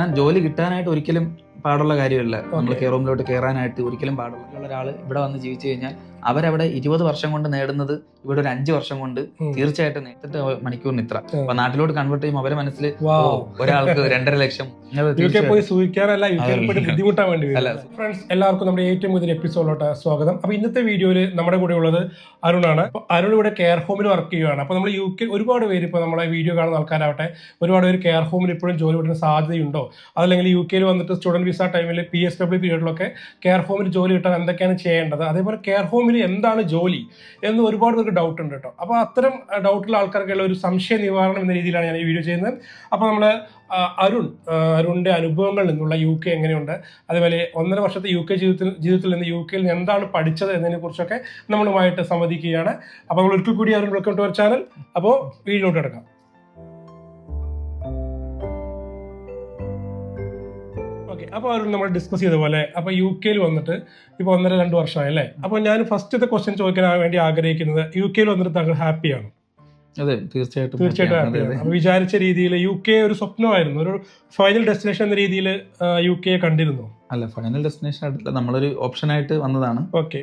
ഞാൻ ജോലി കിട്ടാനായിട്ട് ഒരിക്കലും പാടുള്ള കാര്യമല്ല നമ്മൾ. കെയർ റൂമിലോട്ട് കയറാനായിട്ട് ഒരിക്കലും പാടുള്ള ഒരാൾ ഇവിടെ വന്ന് ജീവിച്ചു കഴിഞ്ഞാൽ അവരവിടെ ഇരുപത് വർഷം കൊണ്ട് നേടുന്നത് ഇവിടെ ഒരു അഞ്ച് വർഷം കൊണ്ട്. തീർച്ചയായിട്ടും എട്ട് മണിക്കൂറിന് ഇത്ര. അപ്പൊ നാട്ടിലോട്ട് കൺവേർട്ട് ചെയ്യുമ്പോൾ അവരെ മനസ്സിൽ. ഒരാൾക്ക് രണ്ടര ലക്ഷം പോയി. ബുദ്ധിമുട്ടാൻ വേണ്ടി. ഫ്രണ്ട്സ് എല്ലാവർക്കും നമ്മുടെ ഏറ്റവും പുതിയ എപ്പിസോഡിലോട്ട് സ്വാഗതം അപ്പൊ ഇന്നത്തെ വീഡിയോയിൽ നമ്മുടെ കൂടെ ഉള്ളത് അരുണാണ് അരുൺ ഇവിടെ കെയർ ഹോമിൽ വർക്ക് ചെയ്യുകയാണ് അപ്പൊ നമ്മൾ യു കെ ഒരുപാട് പേര് ഇപ്പൊ നമ്മളെ വീഡിയോ കാണുന്ന ആൾക്കാരാവട്ടെ ഒരുപാട് പേര് കെയർ ഹോമിൽ ഇപ്പോഴും ജോലി കിട്ടുന്ന സാധ്യതയുണ്ടോ അതല്ലെങ്കിൽ യു കെയിൽ വന്നിട്ട് സ്റ്റുഡന്റ് വിസ ടൈമിൽ പി എസ് ഡബ്ല്യു പീരീഡിലൊക്കെ കെയർ ഹോമിൽ ജോലി കിട്ടാൻ എന്തൊക്കെയാണ് ചെയ്യേണ്ടത്? അതേപോലെ കെയർ ഹോമിൽ എന്താണ് ജോലി എന്ന് ഒരുപാട് പേർക്ക് ഡൗട്ട് ഉണ്ട് കേട്ടോ. അപ്പോൾ അത്തരം ഡൗട്ടുള്ള ആൾക്കാർക്കുള്ള ഒരു സംശയ നിവാരണം എന്ന രീതിയിലാണ് ഞാൻ ഈ വീഡിയോ ചെയ്യുന്നത്. അപ്പോൾ നമ്മൾ അരുൺ അരുണിന്റെ അനുഭവങ്ങളിൽ നിന്നുള്ള യു കെ എങ്ങനെയുണ്ട്? അതേപോലെ ഒന്നര വർഷത്തെ യു കെ ജീവിതത്തിൽ ജീവിതത്തിൽ നിന്ന് യു കെയിൽ എന്താണ് പഠിച്ചത് എന്നതിനെ കുറിച്ചൊക്കെ നമ്മളുമായിട്ട് സംവദിക്കുകയാണ്. അപ്പോൾ നമ്മൾ ഒരിക്കൽ കൂടി Arun welcome to our channel അപ്പോൾ വീഡിയോട്ട് കിടക്കാം. ഓക്കെ. അപ്പോൾ അവർ നമ്മൾ ഡിസ്കസ് ചെയ്ത പോലെ അപ്പോൾ യു കെയിൽ വന്നിട്ട് ഇപ്പോൾ ഒന്നര രണ്ട് വർഷമായി അപ്പോൾ ഞാൻ ഫസ്റ്റത്തെ ക്വസ്റ്റ്യൻ ചോദിക്കാൻ വേണ്ടി ആഗ്രഹിക്കുന്നത് യു കെയിൽ വന്നിട്ട് താങ്കൾ ഹാപ്പിയാണ് അതെ തീർച്ചയായിട്ടും തീർച്ചയായിട്ടും വിചാരിച്ച രീതിയിൽ യു കെ ഒരു സ്വപ്നമായിരുന്നു. ഒരു ഫൈനൽ ഡെസ്റ്റിനേഷൻ എന്ന രീതിയിൽ യു കെ കണ്ടിരുന്നു. അല്ല ഫൈനൽ ഡെസ്റ്റിനേഷൻ ആയിട്ടില്ല നമ്മളൊരു ഓപ്ഷൻ ആയിട്ട് വന്നതാണ്. ഓക്കെ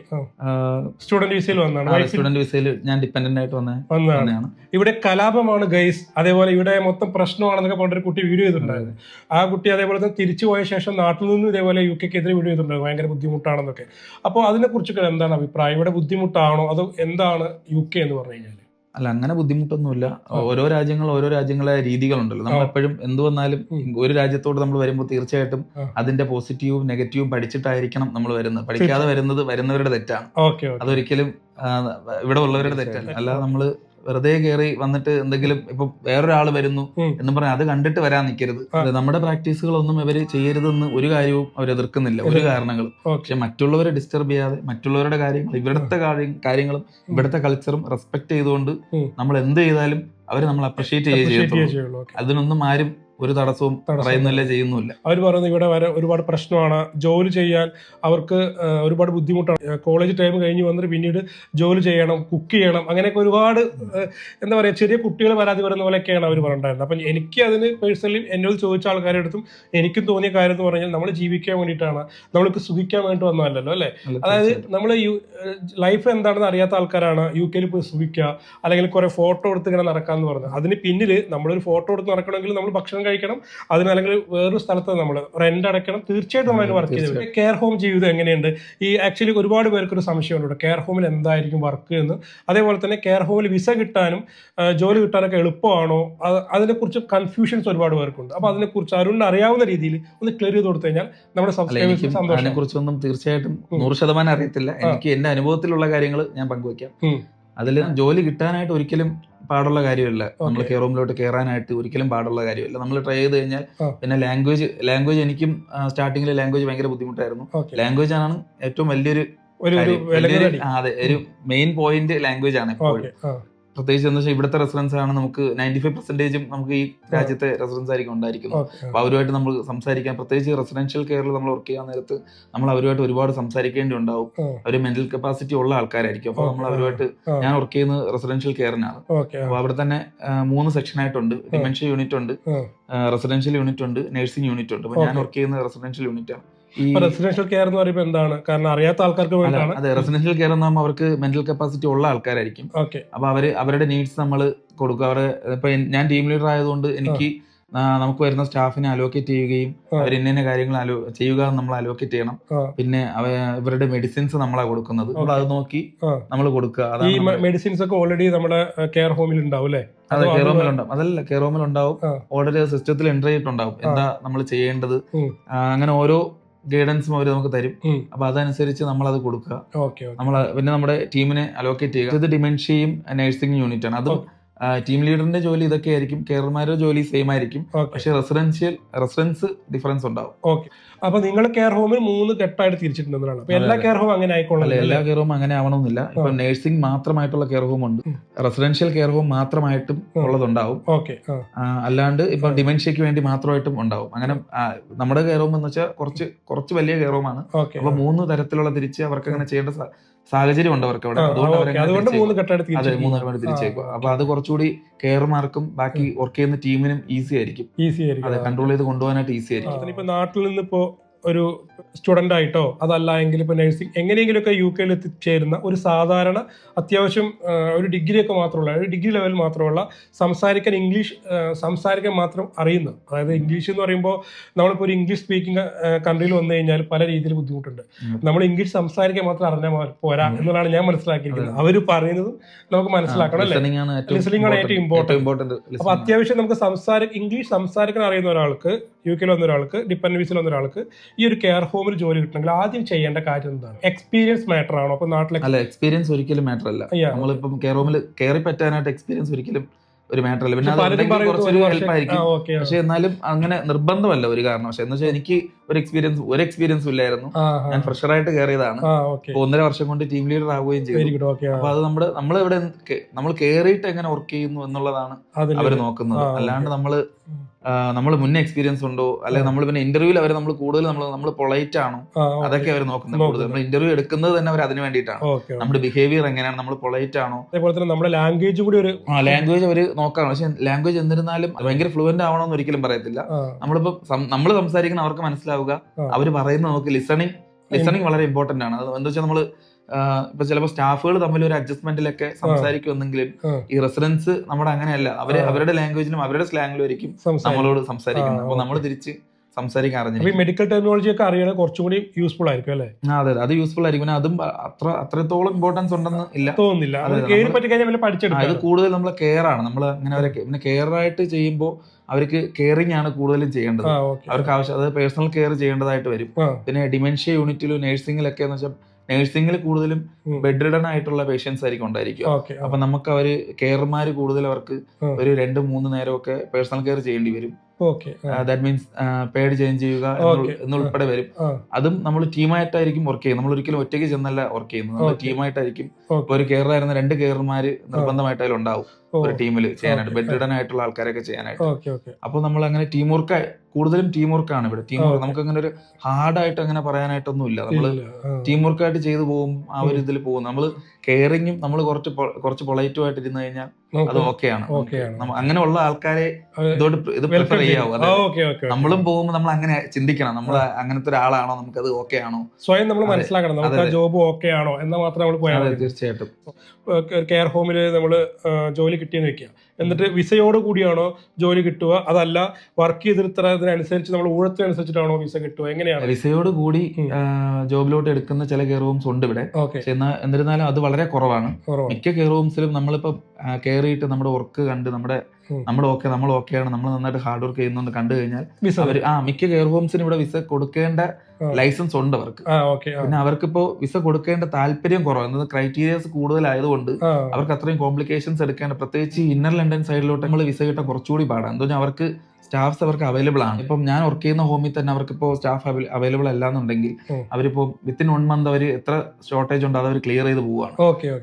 സ്റ്റുഡന്റ് വിസയിൽ വന്നതാണ്. സ്റ്റുഡന്റ് വിസയിൽ ഞാൻ ഡിപെൻഡന്റ് ആയിട്ട് വന്ന വന്നതാണ്. വന്നതാണ്. ഇവിടെ കലാപമാണ് ഗൈസ് അതേപോലെ ഇവിടെ മൊത്തം പ്രശ്നമാണെന്നൊക്കെ പറഞ്ഞൊരു കുട്ടി വീഡിയോ ചെയ്തിട്ടുണ്ടായിരുന്നു. ആ കുട്ടി അതേപോലെ തന്നെ തിരിച്ചു പോയ ശേഷം നാട്ടിൽ നിന്ന് ഇതേപോലെ യു കെക്കെതിരെ വീഡിയോ ചെയ്തിട്ടുണ്ടായിരുന്നു. ഭയങ്കര ബുദ്ധിമുട്ടാണെന്നൊക്കെ. അപ്പോൾ അതിനെക്കുറിച്ചൊക്കെ എന്താണ് അഭിപ്രായം? ഇവിടെ ബുദ്ധിമുട്ടാണോ? അതോ എന്താണ് യു കെ എന്ന് പറഞ്ഞു കഴിഞ്ഞാൽ അല്ല അങ്ങനെ ബുദ്ധിമുട്ടൊന്നുമില്ല. ഓരോ രാജ്യങ്ങൾ ഓരോ രാജ്യങ്ങളെ രീതികളുണ്ടല്ലോ. നമ്മൾ എപ്പോഴും എന്ത് വന്നാലും ഒരു രാജ്യത്തോട് നമ്മൾ വരുമ്പോൾ തീർച്ചയായിട്ടും അതിന്റെ പോസിറ്റീവും നെഗറ്റീവും പഠിച്ചിട്ടായിരിക്കണം നമ്മൾ വരുന്നത്. പഠിക്കാതെ വരുന്നത് വരുന്നവരുടെ തെറ്റാണ്. അതൊരിക്കലും ഇവിടെ ഉള്ളവരുടെ തെറ്റല്ല. അല്ലാതെ നമ്മൾ വെറുതെ കയറി വന്നിട്ട് എന്തെങ്കിലും ഇപ്പൊ വേറൊരാൾ വരുന്നു എന്ന് പറഞ്ഞാൽ അത് കണ്ടിട്ട് വരാൻ നിൽക്കരുത് നമ്മുടെ പ്രാക്ടീസുകളൊന്നും ഇവർ ചെയ്യരുതെന്ന് ഒരു കാര്യവും അവർ എതിർക്കുന്നില്ല. ഒരു കാരണങ്ങൾ കാരണങ്ങളും. പക്ഷെ മറ്റുള്ളവരെ ഡിസ്റ്റർബ് ചെയ്യാതെ മറ്റുള്ളവരുടെ കാര്യങ്ങൾ ഇവിടുത്തെ കാര്യങ്ങളും ഇവിടുത്തെ കൾച്ചറും റെസ്പെക്ട് ചെയ്തുകൊണ്ട് നമ്മൾ എന്ത് ചെയ്താലും അവർ നമ്മൾ അപ്രിഷിയേറ്റ് ചെയ്യുകയും ചെയ്യുള്ളൂ. അതിനൊന്നും ആരും ഒരു തടസ്സവും തടസ്സം പറയുന്നില്ല ചെയ്യുന്നില്ല അവർ പറയുന്നത് ഇവിടെ വരെ ഒരുപാട് പ്രശ്നമാണ്. ജോലി ചെയ്യാൻ അവർക്ക് ഒരുപാട് ബുദ്ധിമുട്ടാണ്. കോളേജ് ടൈം കഴിഞ്ഞ് വന്നിട്ട് പിന്നീട് ജോലി ചെയ്യണം കുക്ക് ചെയ്യണം അങ്ങനെയൊക്കെ ഒരുപാട് എന്താ പറയുക ചെറിയ കുട്ടികൾ പരാതി പറയുന്ന പോലെയൊക്കെയാണ് അവർ പറഞ്ഞിട്ടുണ്ടായിരുന്നത്. അപ്പം എനിക്ക് അതിന് പേഴ്സണലി എന്നോട് ചോദിച്ച ആൾക്കാരുടെ അടുത്തും എനിക്കും തോന്നിയ കാര്യം എന്ന് പറഞ്ഞാൽ നമ്മൾ ജീവിക്കാൻ വേണ്ടിയിട്ടാണ്. നമ്മൾക്ക് സുഖിക്കാൻ വേണ്ടി വന്നതല്ലല്ലോ അല്ലേ? അതായത് നമ്മൾ യു ലൈഫ് എന്താണെന്ന് അറിയാത്ത ആൾക്കാരാണ് യു കെയിൽ പോയി സുഖിക്കുക അല്ലെങ്കിൽ കുറെ ഫോട്ടോ എടുത്ത് ഇങ്ങനെ നടക്കാന്ന് പറഞ്ഞത്. അതിന് പിന്നിൽ നമ്മളൊരു ഫോട്ടോ എടുത്ത് നടക്കണമെങ്കിൽ നമ്മൾ ഭക്ഷണം കഴിക്കണം. അതിന് അല്ലെങ്കിൽ വേറൊരു സ്ഥലത്ത് നമ്മൾ റെന്റ് അടയ്ക്കണം. തീർച്ചയായിട്ടും നമ്മൾ വർക്ക് ചെയ്ത് കെയർ ഹോം ജീവിതം എങ്ങനെയുണ്ട്? ഈ ആക്ച്വലി ഒരുപാട് പേർക്ക് ഒരു സംശയമുണ്ട് കെയർ ഹോമിൽ എന്തായിരിക്കും വർക്ക് എന്ന്. അതേപോലെ തന്നെ കെയർ ഹോമിൽ വിസ കിട്ടാനും ജോലി കിട്ടാനൊക്കെ എളുപ്പമാണോ? അത് അതിനെക്കുറിച്ച് കൺഫ്യൂഷൻസ് ഒരുപാട് പേർക്കുണ്ട്. അപ്പൊ അതിനെക്കുറിച്ച് അരുണ് അറിയാവുന്ന രീതിയിൽ ഒന്ന് ക്ലിയർ ചെയ്ത് കൊടുത്തു കഴിഞ്ഞാൽ നമ്മുടെ സബ്സ്ക്രൈബേഴ്സ് സബ്സ്ക്രൈബേഴ്സിന് സന്തോഷം. കുറിച്ചൊന്നും തീർച്ചയായിട്ടും. നൂറ് ശതമാനം അറിയത്തില്ല. എനിക്ക് എന്റെ അനുഭവത്തിലുള്ള കാര്യങ്ങൾ ഞാൻ പങ്കുവയ്ക്കാം. അതിൽ ജോലി കിട്ടാനായിട്ട് ഒരിക്കലും പാടുള്ള കാര്യമല്ല. നമ്മൾ കേറൂമിലോട്ട് കെയർ റൂമിലോട്ട് കയറാനായിട്ട് ഒരിക്കലും പാടുള്ള കാര്യമല്ല. നമ്മൾ ട്രൈ ചെയ്ത് കഴിഞ്ഞാൽ പിന്നെ ലാംഗ്വേജ് ലാംഗ്വേജ് എനിക്കും സ്റ്റാർട്ടിങ്ങിൽ ലാംഗ്വേജ് ഭയങ്കര ബുദ്ധിമുട്ടായിരുന്നു. ലാംഗ്വേജ് ആണ് ഏറ്റവും വലിയൊരു അതെ ഒരു മെയിൻ പോയിന്റ് ലാംഗ്വേജ് ആണ് എപ്പോഴും. പ്രത്യേകിച്ച് എന്താ വെച്ചാൽ ഇവിടുത്തെ റെസിഡൻസ് ആണ് നമുക്ക് നയന്റി ഫൈവ് പെർസെന്റേജും നമുക്ക് ഈ രാജ്യത്തെ റെസിഡൻസ് ആയിരിക്കും ഉണ്ടായിരിക്കുന്നത്. അപ്പോൾ അവരുമായിട്ട് നമ്മൾ സംസാരിക്കാൻ പ്രത്യേകിച്ച് റെസിഡൻഷ്യൽ കെയറിൽ നമ്മൾ വർക്ക് ചെയ്യാൻ നേരത്ത് നമ്മൾ അവരുമായിട്ട് ഒരുപാട് സംസാരിക്കേണ്ടി ഉണ്ടാവും അവർ മെന്റൽ കപ്പാസിറ്റി ഉള്ള ആൾക്കാരായിരിക്കും. അപ്പോൾ നമ്മൾ അവരുമായിട്ട് ഞാൻ വർക്ക് ചെയ്യുന്നത് റെസിഡൻഷ്യൽ കെയറിനാണ് അപ്പോൾ അപ്പൊ അവിടെ തന്നെ മൂന്ന് സെക്ഷൻ ആയിട്ടുണ്ട്. ഡിമെൻഷ്യ യൂണിറ്റ് ഉണ്ട്. റെസിഡൻഷ്യൽ യൂണിറ്റ് ഉണ്ട്. നഴ്സിംഗ് യൂണിറ്റ് ഉണ്ട്. അപ്പോൾ ഞാൻ വർക്ക് ചെയ്യുന്നത് റെസിഡൻഷ്യൽ യൂണിറ്റ് ആണ്. റെസിഡൻഷ്യൽ കെയർ എന്ന് പറയുമ്പോൾ എന്താണ്? കാരണം അറിയാത്ത ആൾക്കാർക്ക് വേണ്ടിയാണ് അതെ റെസിഡൻഷ്യൽ കെയർ എന്ന് പറയുമ്പോൾ അവർക്ക് മെന്റൽ കപ്പാസിറ്റി ഉള്ള ആൾക്കാരായിരിക്കും. ഓക്കെ. അപ്പൊ അവർ അവരുടെ നീഡ്സ് നമ്മൾ കൊടുക്കുക അവരെ ഇപ്പൊ ഞാൻ ടീം ലീഡർ ആയതുകൊണ്ട് എനിക്ക് നമുക്ക് വരുന്ന സ്റ്റാഫിനെ അലോക്കേറ്റ് ചെയ്യുകയും. അവർ ഇന്ന കാര്യങ്ങൾ അലോ ചെയ്യുക നമ്മൾ അലോക്കേറ്റ് ചെയ്യണം. പിന്നെ ഇവരുടെ മെഡിസിൻസ് നമ്മളാ കൊടുക്കുന്നത്. നമ്മൾ അത് നോക്കി നമ്മൾ കൊടുക്കുക. ഈ മെഡിസിൻസ് ഒക്കെ ഓൾറെഡി നമ്മുടെ കെയർ ഹോമിൽ ഉണ്ടാവും അല്ലേ? അതെ കെയർ ഹോമിൽ ഉണ്ടാവും. അതല്ല കെയർ ഹോമിൽ ഉണ്ടാവും. ഓൾറെഡി സിസ്റ്റത്തിൽ എൻട്രി ചെയ്തിട്ടുണ്ടാവും. എന്താ നമ്മൾ ചെയ്യേണ്ടത്? അങ്ങനെ ഓരോ ഗൈഡൻസും അവർ നമുക്ക് തരും. അപ്പൊ അതനുസരിച്ച് നമ്മൾ അത് കൊടുക്കുക നമ്മൾ പിന്നെ നമ്മുടെ ടീമിനെ അലോക്കേറ്റ് ചെയ്യുക. ഇത് ഡിമെൻഷ്യയും നഴ്സിംഗ് യൂണിറ്റ് ആണ്. അതും ടീം ലീഡറിന്റെ ജോലി ഇതൊക്കെ ആയിരിക്കും. കെയർമാരുടെ ജോലി സെയിം ആയിരിക്കും. പക്ഷേ റെസിഡൻഷ്യൽ റെസിഡൻസ് ഡിഫറൻസ് ഉണ്ടാവും. ഓക്കെ അപ്പൊ നിങ്ങൾ കെയർ ഹോമിൽ മൂന്ന് ഘട്ടമായിട്ട് തിരിച്ചിട്ടുണ്ടെന്നാണ്. അപ്പൊ എല്ലാ. കെയർ ഹോം അങ്ങനെ ആയിക്കോളാം എല്ലാ കെയർ ഹോം അങ്ങനെ ആവണമെന്നില്ല. ഇപ്പൊ നഴ്സിംഗ് മാത്രമായിട്ടുള്ള കെയർ ഹോം ഉണ്ട്. റെസിഡൻഷ്യൽ കെയർ ഹോം മാത്രമായിട്ടും. ഉള്ളതുണ്ടാവും. ഓക്കെ അല്ലാണ്ട് ഇപ്പൊ ഡിമെൻഷ്യക്ക് വേണ്ടി മാത്രമായിട്ടും ഉണ്ടാവും. അങ്ങനെ നമ്മുടെ കെയർ ഹോം എന്ന് വെച്ചാൽ കുറച്ച് കുറച്ച് വലിയ കെയർ ഹോം ആണ്. അപ്പൊ മൂന്ന് തരത്തിലുള്ള തിരിച്ച് അവർക്ക് അങ്ങനെ ചെയ്യേണ്ട സാഹചര്യം ഉണ്ട് അവർക്ക് അവിടെ. അതുകൊണ്ട്. അതെ മൂന്ന് ഘട്ടമായിട്ട് തിരിച്ചേക്കുക അപ്പൊ അത് കുറച്ചുകൂടി കെയർമാർക്കും ബാക്കി വർക്ക് ചെയ്യുന്ന ടീമിനും ഈസി ആയിരിക്കും. ഈസി ആയിരിക്കും. അതെ കൺട്രോൾ ചെയ്ത് കൊണ്ടുപോകാനായിട്ട് ഈസി ആയിരിക്കും. നാട്ടിൽ നിന്ന് ഇപ്പോ ഒരു സ്റ്റുഡന്റ് ആയിട്ടോ അതല്ല എങ്കിൽ ഇപ്പോൾ നഴ്സിംഗ് എങ്ങനെയെങ്കിലുമൊക്കെ യു കെയിൽ എത്തിച്ചേരുന്ന ഒരു സാധാരണ അത്യാവശ്യം ഒരു ഡിഗ്രിയൊക്കെ മാത്രമുള്ള ഒരു ഡിഗ്രി ലെവൽ മാത്രമുള്ള സംസാരിക്കാൻ ഇംഗ്ലീഷ് സംസാരിക്കാൻ മാത്രം അറിയുന്ന അതായത് ഇംഗ്ലീഷ് എന്ന് പറയുമ്പോൾ നമ്മളിപ്പോൾ ഒരു ഇംഗ്ലീഷ് സ്പീക്കിംഗ് കൺട്രിയിൽ വന്നു കഴിഞ്ഞാൽ പല രീതിയിൽ ബുദ്ധിമുട്ടുണ്ട്. നമ്മൾ ഇംഗ്ലീഷ് സംസാരിക്കാൻ മാത്രം അറിഞ്ഞാൽ പോരാ എന്നുള്ളതാണ് ഞാൻ മനസ്സിലാക്കിയിരിക്കുന്നത്. അവർ പറയുന്നത് നമുക്ക് മനസ്സിലാക്കണം അല്ലേ? ലിസണിംഗ് ആണ് ഏറ്റവും ഇമ്പോർട്ടന്റ് അപ്പോൾ അത്യാവശ്യം നമുക്ക് സംസാര ഇംഗ്ലീഷ് സംസാരിക്കാൻ അറിയുന്ന ഒരാൾക്ക് യു കെയിൽ വന്ന ഒരാൾക്ക് ഡിപ്പെൻഡ് വിസിൽ വന്ന ഒരാൾക്ക് ഈ ഒരു കെയർ ഹോമിൽ ജോലി കിട്ടണമെങ്കിൽ ആദ്യം ചെയ്യേണ്ട കാര്യം എന്താണ്? എക്സ്പീരിയൻസ് മാറ്റർ ആണോ? അപ്പൊ നാട്ടിലെ അല്ല എക്സ്പീരിയൻസ് ഒരിക്കലും മാറ്റർ അല്ല. നമ്മളിപ്പം കെയർ ഹോമിൽ കയറി പറ്റാനായിട്ട് എക്സ്പീരിയൻസ് ഒരിക്കലും ഒരു മാറ്റർ അല്ല. പിന്നെ പക്ഷെ കുറച്ചൊരു ഹെൽപ്പ് ആയിരിക്കും. പക്ഷെ എന്നാലും അങ്ങനെ നിർബന്ധമല്ല ഒരു കാരണവശാൽ എന്ന് വെച്ചാൽ എനിക്ക് ഒരു എക്സ്പീരിയൻസ് ഒരു എക്സ്പീരിയൻസും ഇല്ലായിരുന്നു. ഞാൻ ഫ്രഷറായിട്ട് കയറിയതാണ് ഒന്നര വർഷം കൊണ്ട് ടീം ലീഡർ ആവുകയും ചെയ്തു. അപ്പൊ അത് നമ്മുടെ നമ്മൾ ഇവിടെ നമ്മൾ കയറിയിട്ട് എങ്ങനെ വർക്ക് ചെയ്യുന്നു എന്നുള്ളതാണ് അവർ നോക്കുന്നത്. അല്ലാണ്ട് നമ്മൾ. നമ്മൾ മുന്നേ എക്സ്പീരിയൻസ് ഉണ്ടോ? അല്ലെങ്കിൽ നമ്മൾ പിന്നെ ഇന്റർവ്യൂവിൽ അവർ നമ്മൾ കൂടുതൽ നമ്മൾ നമ്മൾ പൊളൈറ്റ് ആണോ? അതൊക്കെ അവർ നോക്കുന്നത്. കൂടുതൽ നമ്മൾ ഇന്റർവ്യൂ എടുക്കുന്നത് തന്നെ അവർ അതിന് വേണ്ടിയിട്ടാണ്. നമ്മുടെ ബിഹേവിയർ എങ്ങനെയാണ്? നമ്മൾ പൊളൈറ്റ് ആണോ? അതേപോലെ തന്നെ നമ്മുടെ ലാംഗ്വേജ് കൂടി ഒരു ആ ലാംഗ്വേജ് അവർ നോക്കാണ്. പക്ഷെ ലാംഗ്വേജ് എന്നിരുന്നാലും ഭയങ്കര ഫ്ലുവന്റ് ആവണമെന്ന് ഒരിക്കലും പറയത്തില്ല. നമ്മളിപ്പോ നമ്മൾ സംസാരിക്കുന്ന അവർക്ക് മനസ്സിലാവുക. അവർ പറയുന്നത് നമുക്ക് ലിസണിങ് ലിസണിങ് വളരെ ഇമ്പോർട്ടന്റ് ആണ്. എന്താ വെച്ചാൽ നമ്മൾ ആ, ഇപ്പൊ ചിലപ്പോ സ്റ്റാഫുകൾ തമ്മിൽ ഒരു അഡ്ജസ്റ്റ്മെന്റിലൊക്കെ സംസാരിക്കുമെന്നെങ്കിലും ഈ റെസിഡൻസ് നമ്മുടെ അങ്ങനെയല്ല. അവർ. അവരുടെ ലാംഗ്വേജിലും അവരുടെ സ്ലാങ്ങിലും ആയിരിക്കും നമ്മളോട് സംസാരിക്കുന്നത്. അപ്പൊ നമ്മൾ തിരിച്ച് സംസാരിക്കാൻ അറിഞ്ഞു മെഡിക്കൽ ടെക്നോളജി ഒക്കെ അറിയണ കുറച്ചും കൂടി യൂസ്ഫുൾ ആയിരിക്കും അല്ലേ? അതെ അതെ. അത് യൂസ്ഫുൾ ആയിരിക്കും. അതും അത്ര അത്രത്തോളം ഇമ്പോർട്ടൻസ് ഉണ്ടെന്ന് ഇല്ല. തോന്നുന്നില്ല. അത് കൂടുതൽ നമ്മൾ കെയർ ആണ്. നമ്മൾ അങ്ങനെ അവരെ പിന്നെ കെയർ ആയിട്ട് ചെയ്യുമ്പോൾ അവർക്ക് കെയറിങ് ആണ് കൂടുതലും ചെയ്യേണ്ടത്. അവർക്ക് ആവശ്യം അത് പേഴ്സണൽ കെയർ ചെയ്യേണ്ടതായിട്ട് വരും. പിന്നെ ഡിമെൻഷ്യ യൂണിറ്റിലും നഴ്സിംഗിലൊക്കെ എന്ന് വെച്ചാൽ നഴ്സിംഗിൽ കൂടുതലും. ബെഡ് റിഡൺ ആയിട്ടുള്ള പേഷ്യൻസ് ആയിരിക്കും ഉണ്ടായിരിക്കും അപ്പൊ നമുക്ക് അവർ കെയർമാർ കൂടുതൽ അവർക്ക് ഒരു രണ്ട് മൂന്ന് നേരമൊക്കെ പേഴ്സണൽ കെയർ ചെയ്യേണ്ടി വരും. ദാറ്റ് മീൻസ് പേഡ് ചേഞ്ച് ചെയ്യുക. എന്നുൾപ്പെടെ വരും. അതും നമ്മൾ ടീമായിട്ടായിരിക്കും വർക്ക് ചെയ്യുന്നത്. നമ്മൾ ഒരിക്കലും ഒറ്റയ്ക്ക് ചെന്നല്ല വർക്ക് ചെയ്യുന്നത്. നമ്മൾ ടീമായിട്ടായിരിക്കും. ഒരു കെയർ ആയിരുന്ന രണ്ട് കെയർമാര് നിർബന്ധമായിട്ട് അതിലുണ്ടാവും. ഓ, ഒരു ടീമിൽ ചെയ്യാനായിട്ട് Okay. ആയിട്ടുള്ള ആൾക്കാരൊക്കെ ചെയ്യാനായിട്ട്. അപ്പോൾ നമ്മൾ അങ്ങനെ ടീം വർക്ക് കൂടുതലും ടീം വർക്കാണ് ഇവിടെ. ടീം വർക്ക് നമുക്ക് അങ്ങനെ ഒരു ഹാർഡായിട്ട് അങ്ങനെ പറയാനായിട്ടൊന്നും ഇല്ല നമ്മൾ. ടീം വർക്കായിട്ട് ചെയ്തു പോകും ആ ഒരു ഇതിൽ പോകും. നമ്മൾ കെയറിങ്ങും നമ്മൾ കുറച്ച് കുറച്ച് പൊളൈറ്റും ആയിട്ട് ഇരുന്ന് കഴിഞ്ഞാൽ അത് ഓക്കെയാണ് അങ്ങനെ ഉള്ള ആൾക്കാരെ ഇതോട് ഇത് പ്രിഫർ ചെയ്യാവും. നമ്മളും പോകുമ്പോൾ നമ്മൾ അങ്ങനെ ചിന്തിക്കണം. നമ്മൾ അങ്ങനത്തെ ഒരാളാണോ? നമുക്ക് അത് ഓക്കെ ആണോ? സ്വയം നമ്മൾ മനസ്സിലാക്കണം. നമുക്ക് ജോബ് ഓക്കെ ആണോ? എന്നാൽ മാത്രം നമ്മൾ പോയാൽ തീർച്ചയായിട്ടും. കെയർ ഹോമിൽ നമ്മൾ ജോലി കിട്ടിയെന്ന് വെക്കുക. എന്നിട്ട് വിസയോട് കൂടിയാണോ ജോലി കിട്ടുക? അതല്ല വർക്ക് ചെയ്തിരുത്തതിനനുസരിച്ച് നമ്മൾ ഊഴത്തിനനുസരിച്ചിട്ടാണോ വിസ കിട്ടുക? എങ്ങനെയാണ്? വിസയോട് കൂടി ജോബിലോട്ട് എടുക്കുന്ന ചില കെയർ ഹോംസ് ഉണ്ട് ഇവിടെ. എന്നാൽ എന്നിരുന്നാലും അത് വളരെ കുറവാണ്. മിക്ക കെയർ ഹോംസിലും നമ്മളിപ്പോ കയറിയിട്ട് നമ്മുടെ വർക്ക് കണ്ട് നമ്മുടെ നമ്മൾ ഓക്കെ നമ്മൾ ആണ്. നമ്മൾ നന്നായിട്ട് ഹാർഡ് വർക്ക് ചെയ്യുന്നുണ്ട് കണ്ടു കഴിഞ്ഞാൽ അവർ ആ മിക്ക കെയർ ഹോംസിന് ഇവിടെ വിസ കൊടുക്കേണ്ട ലൈസൻസ് ഉണ്ട് അവർക്ക്. പിന്നെ അവർക്കിപ്പോ വിസ കൊടുക്കേണ്ട താല്പര്യം കുറവാണ്. എന്നത് ക്രൈറ്റീരിയസ് കൂടുതലായതുകൊണ്ട് അവർക്ക് അത്രയും കോംപ്ലിക്കേഷൻസ് എടുക്കേണ്ട പ്രത്യേകിച്ച് ഇന്നർ ലണ്ടൻ സൈഡിലോട്ട് നമ്മൾ വിസ കിട്ടാൻ കുറച്ചുകൂടി പാടാണ് എന്താ അവർക്ക് സ്റ്റാഫ്സ് അവർക്ക് അവൈലബിൾ ആണ്. ഇപ്പം ഞാൻ വർക്ക് ചെയ്യുന്ന ഹോമിൽ തന്നെ അവർക്ക് ഇപ്പോൾ സ്റ്റാഫ് അവൈലബിൾ അല്ല എന്നുണ്ടെങ്കിൽ അവരിപ്പോൾ അവരിപ്പോ വിത്തിൻ വൺ മന്ത് അവർ എത്ര ഷോർട്ടേജ് ഉണ്ട് അത് അവർ ക്ലിയർ ചെയ്ത് പോവാണ്.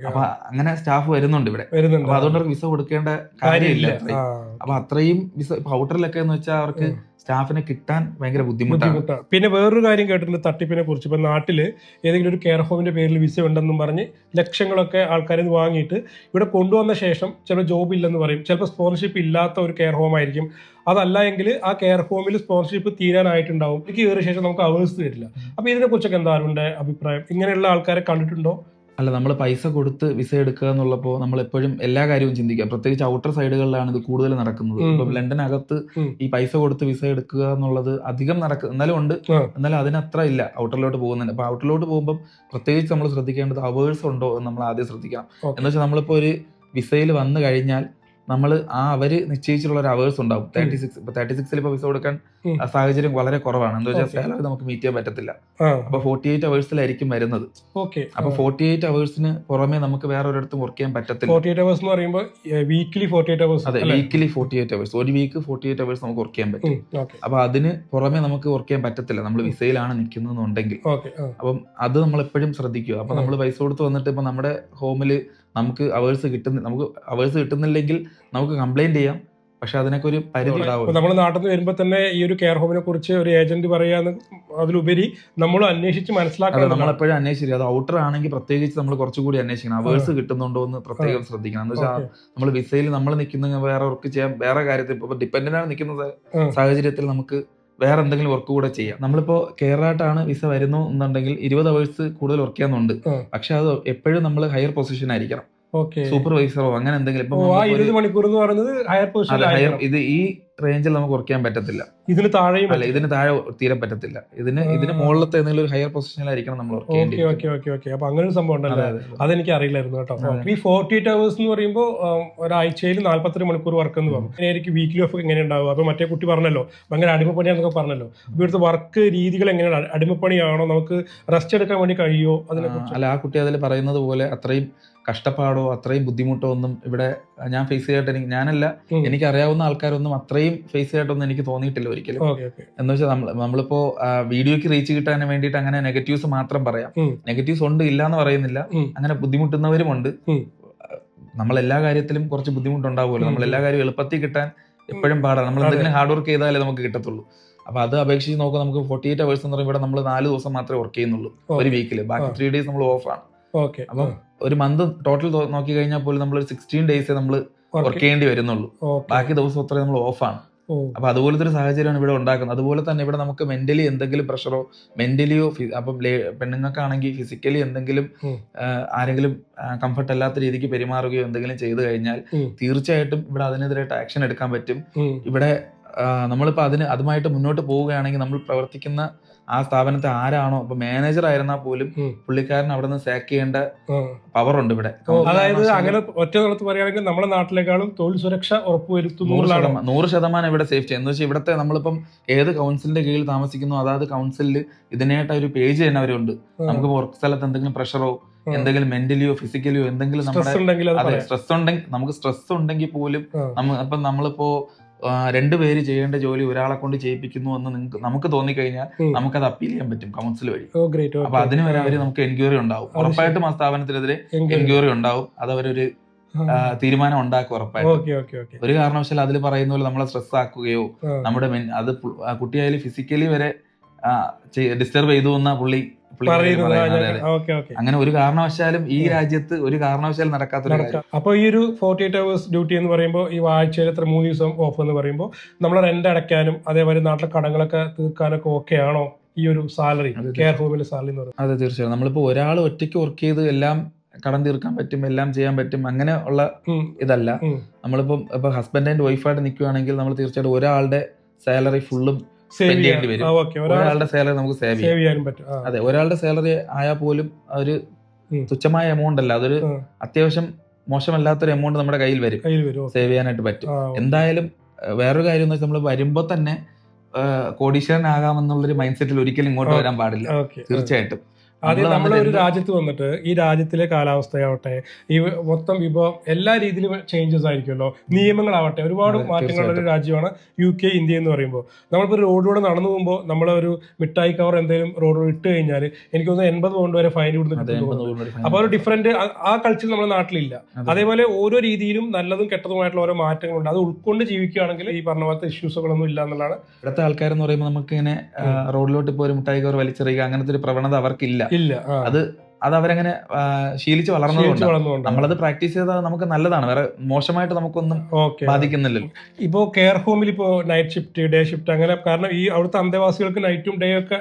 അപ്പൊ അങ്ങനെ സ്റ്റാഫ് വരുന്നുണ്ട് ഇവിടെ. അപ്പൊ അതുകൊണ്ട് അവർക്ക് വിസ കൊടുക്കേണ്ട കാര്യമില്ല കാര്യമില്ല. അപ്പൊ അത്രയും വിസ ഔട്ടറിലൊക്കെ എന്ന് വെച്ചാൽ അവർക്ക് സ്റ്റാഫിനെ കിട്ടാൻ ഭയങ്കര ബുദ്ധിമുട്ടാണ്. ബുദ്ധിമുട്ടാണ്. പിന്നെ വേറൊരു കാര്യം കേട്ടിട്ടുണ്ട് തട്ടിപ്പിനെ കുറിച്ച്. ഇപ്പൊ നാട്ടിൽ ഏതെങ്കിലും ഒരു കെയർ ഹോമിന്റെ പേരിൽ വിസ ഉണ്ടെന്നും പറഞ്ഞ് ലക്ഷങ്ങളൊക്കെ ആൾക്കാരിൽ നിന്ന് വാങ്ങിയിട്ട് ഇവിടെ കൊണ്ടുവന്ന ശേഷം ചിലപ്പോൾ ജോബ് ഇല്ലെന്ന് പറയും. ചിലപ്പോൾ സ്പോൺസർഷിപ്പ് ഇല്ലാത്ത ഒരു കെയർ ഹോം ആയിരിക്കും. അതല്ല എങ്കിൽ ആ കെയർ ഹോമിൽ സ്പോൺസർഷിപ്പ് തീരാനായിട്ടുണ്ടാവും. എനിക്ക് കയറിയ ശേഷം നമുക്ക് അവേഴ്സ് തരില്ല അപ്പൊ ഇതിനെ കുറിച്ചൊക്കെ എന്താ അരുണിന്റെ അഭിപ്രായം? ഇങ്ങനെയുള്ള ആൾക്കാരെ കണ്ടിട്ടുണ്ടോ? അല്ല നമ്മൾ പൈസ കൊടുത്ത് വിസ എടുക്കുക എന്നുള്ളപ്പോൾ നമ്മൾ എപ്പോഴും എല്ലാ കാര്യവും ചിന്തിക്കുക. പ്രത്യേകിച്ച് ഔട്ടർ സൈഡുകളിലാണ് ഇത് കൂടുതൽ നടക്കുന്നത്. ഇപ്പൊ ലണ്ടനകത്ത് ഈ പൈസ കൊടുത്ത് വിസ എടുക്കുക എന്നുള്ളത് അധികം നടക്കും എന്നാലും ഉണ്ട്. എന്നാലും അതിനത്ര ഇല്ല. ഔട്ടറിലോട്ട് പോകുന്നുണ്ട് അപ്പൊ ഔട്ടറിലോട്ട് പോകുമ്പോൾ പ്രത്യേകിച്ച് നമ്മൾ ശ്രദ്ധിക്കേണ്ടത് അവേഴ്സ് ഉണ്ടോ എന്ന് നമ്മൾ ആദ്യം ശ്രദ്ധിക്കാം. എന്ന് വെച്ചാൽ നമ്മളിപ്പോ ഒരു വിസയിൽ വന്നു കഴിഞ്ഞാൽ നമ്മൾ ആ അവർ നിശ്ചയിച്ചിട്ടുള്ള ഒരു അവേഴ്സ് ഉണ്ടാവും. തേർട്ടി സിക്സ് ഇപ്പൊ തേർട്ടി സിക്സിൽ ഇപ്പൊ വിസ കൊടുക്കാൻ സാഹചര്യം വളരെ കുറവാണ്. എന്താ വെച്ചാൽ. സാലറി നമുക്ക് മീറ്റ് ചെയ്യാൻ പറ്റത്തില്ല. അപ്പൊ ഫോർട്ടി എയ്റ്റ് അവേഴ്സിലായിരിക്കും വരുന്നത്. ഓക്കെ അപ്പൊ ഫോർട്ടി എയ്റ്റ് അവേഴ്സിന് പുറമെ നമുക്ക് വേറെ ഒരിടത്തും വർക്ക് ചെയ്യാൻ പറ്റത്തില്ല. ഫോർട്ടി എയ്റ്റ് അവേഴ്സ് എന്ന് പറയുമ്പോൾ വീക്കിലി ഫോർട്ടി എയ്റ്റ് അവേഴ്സ് അതെ വീക്കിലി ഫോർട്ടി എയ്റ്റ് അവേഴ്സ് ഒരു വീക്ക് ഫോർട്ടി എയ്റ്റ് അവേഴ്സ് നമുക്ക് വർക്ക് ചെയ്യാൻ പറ്റും. അപ്പൊ അതിന് പുറമെ നമുക്ക് വർക്ക് ചെയ്യാൻ പറ്റത്തില്ല. നമ്മൾ വിസയിലാണ് നിൽക്കുന്നതെന്നുണ്ടെങ്കിൽ. ഓക്കെ അപ്പം അത് നമ്മൾ എപ്പോഴും ശ്രദ്ധിക്കുക. അപ്പൊ നമ്മൾ പൈസ കൊടുത്ത് വന്നിട്ട് ഇപ്പൊ നമ്മുടെ ഹോമിൽ നമുക്ക് അവേഴ്സ് കിട്ടുന്ന നമുക്ക് അവേഴ്സ് കിട്ടുന്നില്ലെങ്കിൽ നമുക്ക് കംപ്ലൈന്റ് ചെയ്യാം. പക്ഷെ അതിനൊക്കെ ഒരു പരിധി ഉണ്ടാവും നമ്മൾ നാട്ടിൽ നിന്ന് വരുമ്പോൾ തന്നെ ഈ ഒരു കെയർ ഹോമിനെ കുറിച്ച് ഒരു ഏജന്റ് പറയാന്ന് അതിലുപരി നമ്മൾ അന്വേഷിച്ച് മനസ്സിലാക്കണം നമ്മളെപ്പോഴും അന്വേഷിക്കുക അത് ഔട്ടർ ആണെങ്കിൽ പ്രത്യേകിച്ച് നമ്മൾ കുറച്ചുകൂടി അന്വേഷിക്കണം. അവേഴ്സ് കിട്ടുന്നുണ്ടോ എന്ന് പ്രത്യേകം ശ്രദ്ധിക്കണം. എന്ന് വെച്ചാൽ നമ്മൾ വിസയിൽ നമ്മൾ നിൽക്കുന്ന വേറെ വർക്ക് ചെയ്യാൻ വേറെ കാര്യത്തിൽ ഇപ്പൊ ഡിപ്പെൻഡന്റ് ആണ് നിൽക്കുന്ന സാഹചര്യത്തിൽ നമുക്ക് വേറെ എന്തെങ്കിലും വർക്ക് കൂടെ ചെയ്യാം. നമ്മളിപ്പോ കേരളായിട്ടാണ് വിസ വരുന്നു എന്നുണ്ടെങ്കിൽ ഇരുപത് അവേഴ്സ് കൂടുതൽ വർക്ക് ചെയ്യാന്നുണ്ട്. പക്ഷെ അത് എപ്പോഴും നമ്മൾ ഹയർ പൊസിഷൻ ആയിരിക്കണം. സൂപ്പർവൈസറോ അങ്ങനെ എന്തെങ്കിലും ഇപ്പൊ ഇത് ഈ റേഞ്ചിൽ നമുക്ക് കുറയ്ക്കാൻ പറ്റത്തില്ല. ഇതിന് താഴെയും അല്ല ഇതിന് താഴെ തീരെ പറ്റത്തില്ല. ഇതിന് ഇതിന്. മുകളിലത്തെ ഏതെങ്കിലും ഒരു ഹയർ പൊസിഷനിലായിരിക്കണം നമ്മൾ വർക്ക് ഓക്കെ ചെയ്യേണ്ടത് ഓക്കെ ഓക്കെ ഓക്കെ അപ്പൊ അങ്ങനെ ഒരു സംഭവം ഉണ്ടല്ലേ? അതെ, അതെ. അതെനിക്ക് അറിയില്ലായിരുന്നു കേട്ടോ. ഈ ഫോർട്ടി എയ്റ്റ് അവേഴ്സ് എന്ന് പറയുമ്പോൾ ഒരാഴ്ചയിൽ നാല്പത്തെട്ട് മണിക്കൂർ വർക്ക് എന്ന് പറഞ്ഞു. എനിക്ക് വീക്കിലി ഓഫ് എങ്ങനെ ഉണ്ടാവും അപ്പൊ മറ്റേ കുട്ടി പറഞ്ഞല്ലോ ഭയങ്കര അടിമപ്പണിയാന്നൊക്കെ പറഞ്ഞല്ലോ. ഇവിടുത്തെ വർക്ക് രീതികൾ എങ്ങനെയാണ് അടിമപ്പണിയാണോ നമുക്ക് റെസ്റ്റ് എടുക്കാൻ വേണ്ടി കഴിയുമോ? അതിനെ അല്ല ആ കുട്ടി അതിൽ പറയുന്നത് പോലെ അത്രയും കഷ്ടപ്പാടോ അത്രയും ബുദ്ധിമുട്ടോ ഒന്നും ഇവിടെ ഞാൻ ഫേസ് ചെയ്തിട്ട് എനിക്ക് ഞാനല്ല എനിക്ക് അറിയാവുന്ന ആൾക്കാരൊന്നും അത്രയും ഫേസ് ചെയ്തിട്ടൊന്നും എനിക്ക് തോന്നിയിട്ടില്ല ഒരിക്കലും. എന്ന് വെച്ചാൽ നമ്മൾ നമ്മളിപ്പോ വീഡിയോക്ക് റീച്ച് കിട്ടാൻ വേണ്ടിയിട്ട് അങ്ങനെ നെഗറ്റീവ്സ് മാത്രം പറയാം. നെഗറ്റീവ്സ് ഉണ്ട് ഇല്ല എന്ന് പറയുന്നില്ല അങ്ങനെ ബുദ്ധിമുട്ടുന്നവരും ഉണ്ട്. നമ്മൾ എല്ലാ കാര്യത്തിലും കുറച്ച് ബുദ്ധിമുട്ടുണ്ടാവുമല്ലോ. നമ്മൾ എല്ലാ കാര്യവും എളുപ്പത്തിൽ കിട്ടാൻ എപ്പോഴും പാടാണ്. നമ്മൾ എന്തെങ്കിലും ഹാർഡ് വർക്ക് ചെയ്താലേ നമുക്ക് കിട്ടത്തുള്ളൂ. അപ്പൊ അത് അപേക്ഷിച്ച് നോക്കുക നമുക്ക് ഫോർട്ടി എയ്റ്റ് അവേഴ്സ് എന്ന് പറയുമ്പോൾ ഇവിടെ നമ്മൾ നാല് ദിവസം മാത്രമേ വർക്ക് ചെയ്യുന്നുള്ളൂ ഒരു വീക്കിൽ ബാക്കി. ത്രീ ഡേയ്സ് നമ്മൾ ഓഫ് ആണ്. അപ്പം ഒരു മന്ത് ടോട്ടൽ നോക്കി കഴിഞ്ഞാൽ പോലും നമ്മൾ ഒരു സിക്സ്റ്റീൻ ഡേയ്സ് നമ്മൾ വർക്ക് ചെയ്യേണ്ടി വരുന്നുള്ളൂ. ബാക്കി ദിവസം അത്രയും നമ്മൾ ഓഫാണ് ആണ്. അപ്പൊ അതുപോലത്തെ ഒരു സാഹചര്യമാണ് ഇവിടെ ഉണ്ടാക്കുന്നത്. അതുപോലെ തന്നെ ഇവിടെ നമുക്ക് മെന്റലി എന്തെങ്കിലും പ്രഷറോ മെന്റലിയോ അപ്പം പെണ്ണുങ്ങൾക്കാണെങ്കിൽ ഫിസിക്കലി എന്തെങ്കിലും ആരെങ്കിലും കംഫർട്ട് അല്ലാത്ത രീതിക്ക് പെരുമാറുകയോ എന്തെങ്കിലും ചെയ്തു കഴിഞ്ഞാൽ തീർച്ചയായിട്ടും ഇവിടെ അതിനെതിരായിട്ട് ആക്ഷൻ എടുക്കാൻ പറ്റും. ഇവിടെ നമ്മളിപ്പോ അതിന് അതുമായിട്ട് മുന്നോട്ട് പോവുകയാണെങ്കിൽ നമ്മൾ പ്രവർത്തിക്കുന്ന ആ സ്ഥാപനത്തെ ആരാണോ? ഇപ്പൊ മാനേജർ ആയിരുന്നാൽ പോലും. പുള്ളിക്കാരൻ അവിടെ നിന്ന് സാക്ക് ചെയ്യേണ്ട പവർ ഉണ്ട് ഇവിടെ. അതായത് അങ്ങനെ ഒറ്റ നിലത്ത് പറയുകയാണെങ്കിൽ നമ്മുടെ നാട്ടിലേക്കാളും തൊഴിൽ സുരക്ഷ ശതമാനം നൂറ് ശതമാനം ഇവിടെ സേഫ്റ്റി എന്ന് വെച്ചാൽ ഇവിടുത്തെ നമ്മളിപ്പം ഏത് കൗൺസിലിന്റെ കീഴിൽ താമസിക്കുന്നു അതായത് കൗൺസിലിൽ ഇതിനായിട്ട് ഒരു പേജ് തന്നെ അവരുണ്ട്. നമുക്ക് വർക്ക് സ്ഥലത്ത് എന്തെങ്കിലും പ്രഷറോ എന്തെങ്കിലും മെന്റലിയോ ഫിസിക്കലിയോ എന്തെങ്കിലും നമ്മുടെ സ്ട്രെസ് ഉണ്ടെങ്കിൽ നമുക്ക് സ്ട്രെസ് ഉണ്ടെങ്കിൽ പോലും. നമ്മ നമ്മളിപ്പോ ആ, രണ്ടുപേര് ചെയ്യേണ്ട ജോലി ഒരാളെ കൊണ്ട് ചെയ്യിപ്പിക്കുന്നു എന്ന് നിങ്ങൾക്ക് നമുക്ക് തോന്നിക്കഴിഞ്ഞാൽ നമുക്ക് അത് അപ്പീൽ ചെയ്യാൻ പറ്റും കൗൺസിൽ വഴി. അപ്പൊ അതിന് വരെ അവർ നമുക്ക് എൻക്വയറി ഉണ്ടാവും. ഉറപ്പായിട്ടും ആ സ്ഥാപനത്തിനെതിരെ എൻക്വയറി ഉണ്ടാവും. അത് അവരൊരു തീരുമാനം ഉണ്ടാക്കും ഉറപ്പായിട്ടും. ഒരു കാരണവശാലും അതിൽ പറയുന്ന പോലെ നമ്മളെ സ്ട്രെസ് ആക്കുകയോ നമ്മുടെ അത് കുട്ടിയായാലും ഫിസിക്കലി വരെ ഡിസ്റ്റർബ് ചെയ്തു എന്ന പുള്ളി അങ്ങനെ ഒരു കാരണവശാലും ഈ രാജ്യത്ത് ഒരു കാരണവശാലും നടക്കാത്തൊരു കാര്യം. നടക്കാം അപ്പൊ ഈ ഒരു ഫോർട്ടി എയ്റ്റ് അവേഴ്സ് ഡ്യൂട്ടി എന്ന് പറയുമ്പോൾ ഈ ആഴ്ചയിൽ എത്ര മൂന്ന് ദിവസം ഓഫ് എന്ന് പറയുമ്പോൾ നമ്മൾ റെന്റ് അടയ്ക്കാനും അതേപോലെ നാട്ടിലെ കടങ്ങളൊക്കെ തീർക്കാനൊക്കെ ഓക്കെ ആണോ ഈ ഒരു സാലറി കെയർ ഹോമിലെ സാലറി എന്ന് പറയുന്നത്? അതെ തീർച്ചയായും. നമ്മളിപ്പോ ഒരാൾ ഒറ്റയ്ക്ക് വർക്ക് ചെയ്ത് എല്ലാം കടം തീർക്കാൻ പറ്റും എല്ലാം ചെയ്യാൻ പറ്റും അങ്ങനെ ഉള്ള ഇതല്ല. നമ്മളിപ്പം ഇപ്പൊ ഹസ്ബൻഡ് ആൻഡ് വൈഫായിട്ട് നിൽക്കുകയാണെങ്കിൽ നമ്മൾ തീർച്ചയായിട്ടും ഒരാളുടെ സാലറി ഫുള്ളും ചെയ്യേണ്ടി ചെയ്യാൻ. വരും. ഒരാളുടെ സാലറി നമുക്ക് സേവ് ചെയ്യാൻ പറ്റും. അതെ ഒരാളുടെ സാലറി ആയാൽ പോലും ഒരു. തുച്ഛമായ എമൗണ്ട് അല്ല. അതൊരു. അത്യാവശ്യം മോശമല്ലാത്തൊരു എമൗണ്ട് നമ്മുടെ കയ്യിൽ വരും. സേവ് ചെയ്യാനായിട്ട് പറ്റും. എന്തായാലും വേറൊരു കാര്യം എന്ന് വെച്ചാൽ നമ്മൾ വരുമ്പോൾ തന്നെ കോടീശ്വരൻ കോടീശ്വരനാകാമെന്നുള്ളൊരു മൈൻഡ് സെറ്റിൽ ഒരിക്കലും ഇങ്ങോട്ട് വരാൻ പാടില്ല. തീർച്ചയായിട്ടും. ആദ്യം നമ്മൾ നമ്മൾ ഒരു രാജ്യത്ത് വന്നിട്ട് ഈ രാജ്യത്തിലെ കാലാവസ്ഥയാവട്ടെ ഈ മൊത്തം വിഭവം എല്ലാ രീതിയിലും ചേഞ്ചസ് ആയിരിക്കുമല്ലോ. നിയമങ്ങളാവട്ടെ ഒരുപാട് മാറ്റങ്ങളുള്ള ഒരു രാജ്യമാണ് യു കെ ഇന്ത്യ എന്ന് പറയുമ്പോൾ. നമ്മളിപ്പോൾ റോഡിലൂടെ നടന്നു പോകുമ്പോൾ നമ്മളൊരു മിഠായി കവർ എന്തെങ്കിലും റോഡിൽ ഇട്ട് കഴിഞ്ഞാൽ എനിക്ക് തോന്നുന്നു എൺപത് പൗണ്ട് വരെ ഫൈൻ ഇവിടുന്ന് അതെ കിട്ടും എൺപത് തോന്നുന്നു. രൂപയുടെ fine. അപ്പൊ ഒരു ഡിഫറെന്റ് ആ കൾച്ചർ നമ്മുടെ നാട്ടിലില്ല. അതേപോലെ ഓരോ രീതിയിലും നല്ലതും കെട്ടതുമായിട്ടുള്ള ഓരോ മാറ്റങ്ങളുണ്ട്. അത് ഉൾക്കൊണ്ട് ജീവിക്കുകയാണെങ്കിൽ ഈ പറഞ്ഞ പോലത്തെ ഇഷ്യൂസുകളൊന്നും ഇല്ല എന്നുള്ളതാണ്. ഇവിടുത്തെ ആൾക്കാരെന്ന് പറയുമ്പോൾ നമുക്ക് ഇങ്ങനെ റോഡിലോട്ട് ഇപ്പോൾ ഒരു മിഠായി കവർ വലിച്ചെറിയുക അങ്ങനത്തെ ഒരു പ്രവണത അവർക്കില്ല. ഇല്ല അത് അത് അവരങ്ങനെ ശീലിച്ച് വളർന്നതുകൊണ്ട്. നമ്മളത് പ്രാക്ടീസ് ചെയ്താൽ നമുക്ക് നല്ലതാണ്. വേറെ മോശമായിട്ട് നമുക്കൊന്നും ബാധിക്കുന്നില്ല. ബാധിക്കുന്നില്ലല്ലോ ഇപ്പോ കെയർ ഹോമിൽ ഇപ്പോ നൈറ്റ് ഷിഫ്റ്റ് ഡേ ഷിഫ്റ്റ് അങ്ങനെ കാരണം ഈ അവിടുത്തെ അന്തേവാസികൾക്ക് നൈറ്റും ഡേ ഒക്കെ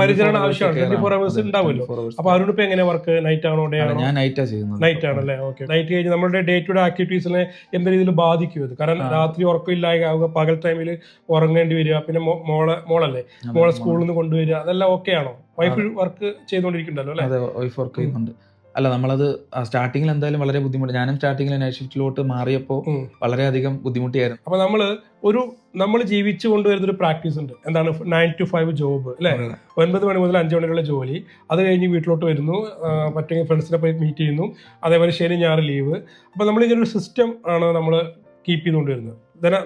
പരിചരണം ആവശ്യമാണ്. ട്വന്റി ഫോർ അവേഴ്സ് ഉണ്ടാവുമല്ലോ. അപ്പൊ അവരോട് ഇപ്പൊ എങ്ങനെ വർക്ക് നൈറ്റ് ആണോ ഡേ ആണോ? ഞാൻ നൈറ്റാ ചെയ്യുന്നത്. നൈറ്റ് ആണല്ലേ ഓക്കെ നൈറ്റ് കഴിഞ്ഞ് നമ്മുടെ ഡേ ടു ഡേ ആക്ടിവിറ്റീസിനെ എന്ത് രീതിയിൽ ബാധിക്കും ഇത്. കാരണം. രാത്രി ഉറക്കമില്ലായ്ക പകൽ ടൈമിൽ ഉറങ്ങേണ്ടി വരിക പിന്നെ മോളെ മോളല്ലേ? മോളെ സ്കൂളിൽ നിന്ന് കൊണ്ടുവരിക അതെല്ലാം ഓക്കെ ആണോ? വൈഫ് വർക്ക് ചെയ്തുകൊണ്ടിരിക്കണ്ടല്ലോ അല്ലേ? വൈഫ് വർക്ക് ചെയ്യുന്നുണ്ട്. അല്ല നമ്മളത് സ്റ്റാർട്ടിങ്ങിൽ എന്തായാലും വളരെ ബുദ്ധിമുട്ട്. ഞാനും സ്റ്റാർട്ടിങ്ങിൽ നൈറ്റ് ഷിഫ്റ്റിലോട്ട് മാറിയപ്പോൾ. വളരെയധികം ബുദ്ധിമുട്ടിയായിരുന്നു. അപ്പൊ നമ്മൾ ഒരു നമ്മൾ ജീവിച്ചു കൊണ്ടുവരുന്ന ഒരു പ്രാക്ടീസ് ഉണ്ട്. എന്താണ് നയൻ ടു ഫൈവ് ജോബ് അല്ലെ? ഒൻപത് മണി മുതൽ അഞ്ച് മണിക്കുള്ള ജോലി. അത് കഴിഞ്ഞ് വീട്ടിലോട്ട് വരുന്നു. മറ്റേ ഫ്രണ്ട്സിനെ പോയി മീറ്റ് ചെയ്യുന്നു. അതേപോലെ ശനി ഞായർ ലീവ് അപ്പോൾ നമ്മൾ ഇങ്ങനെ ഒരു സിസ്റ്റം ആണ് നമ്മൾ കീപ്പ് ചെയ്തുകൊണ്ട് വരുന്നത്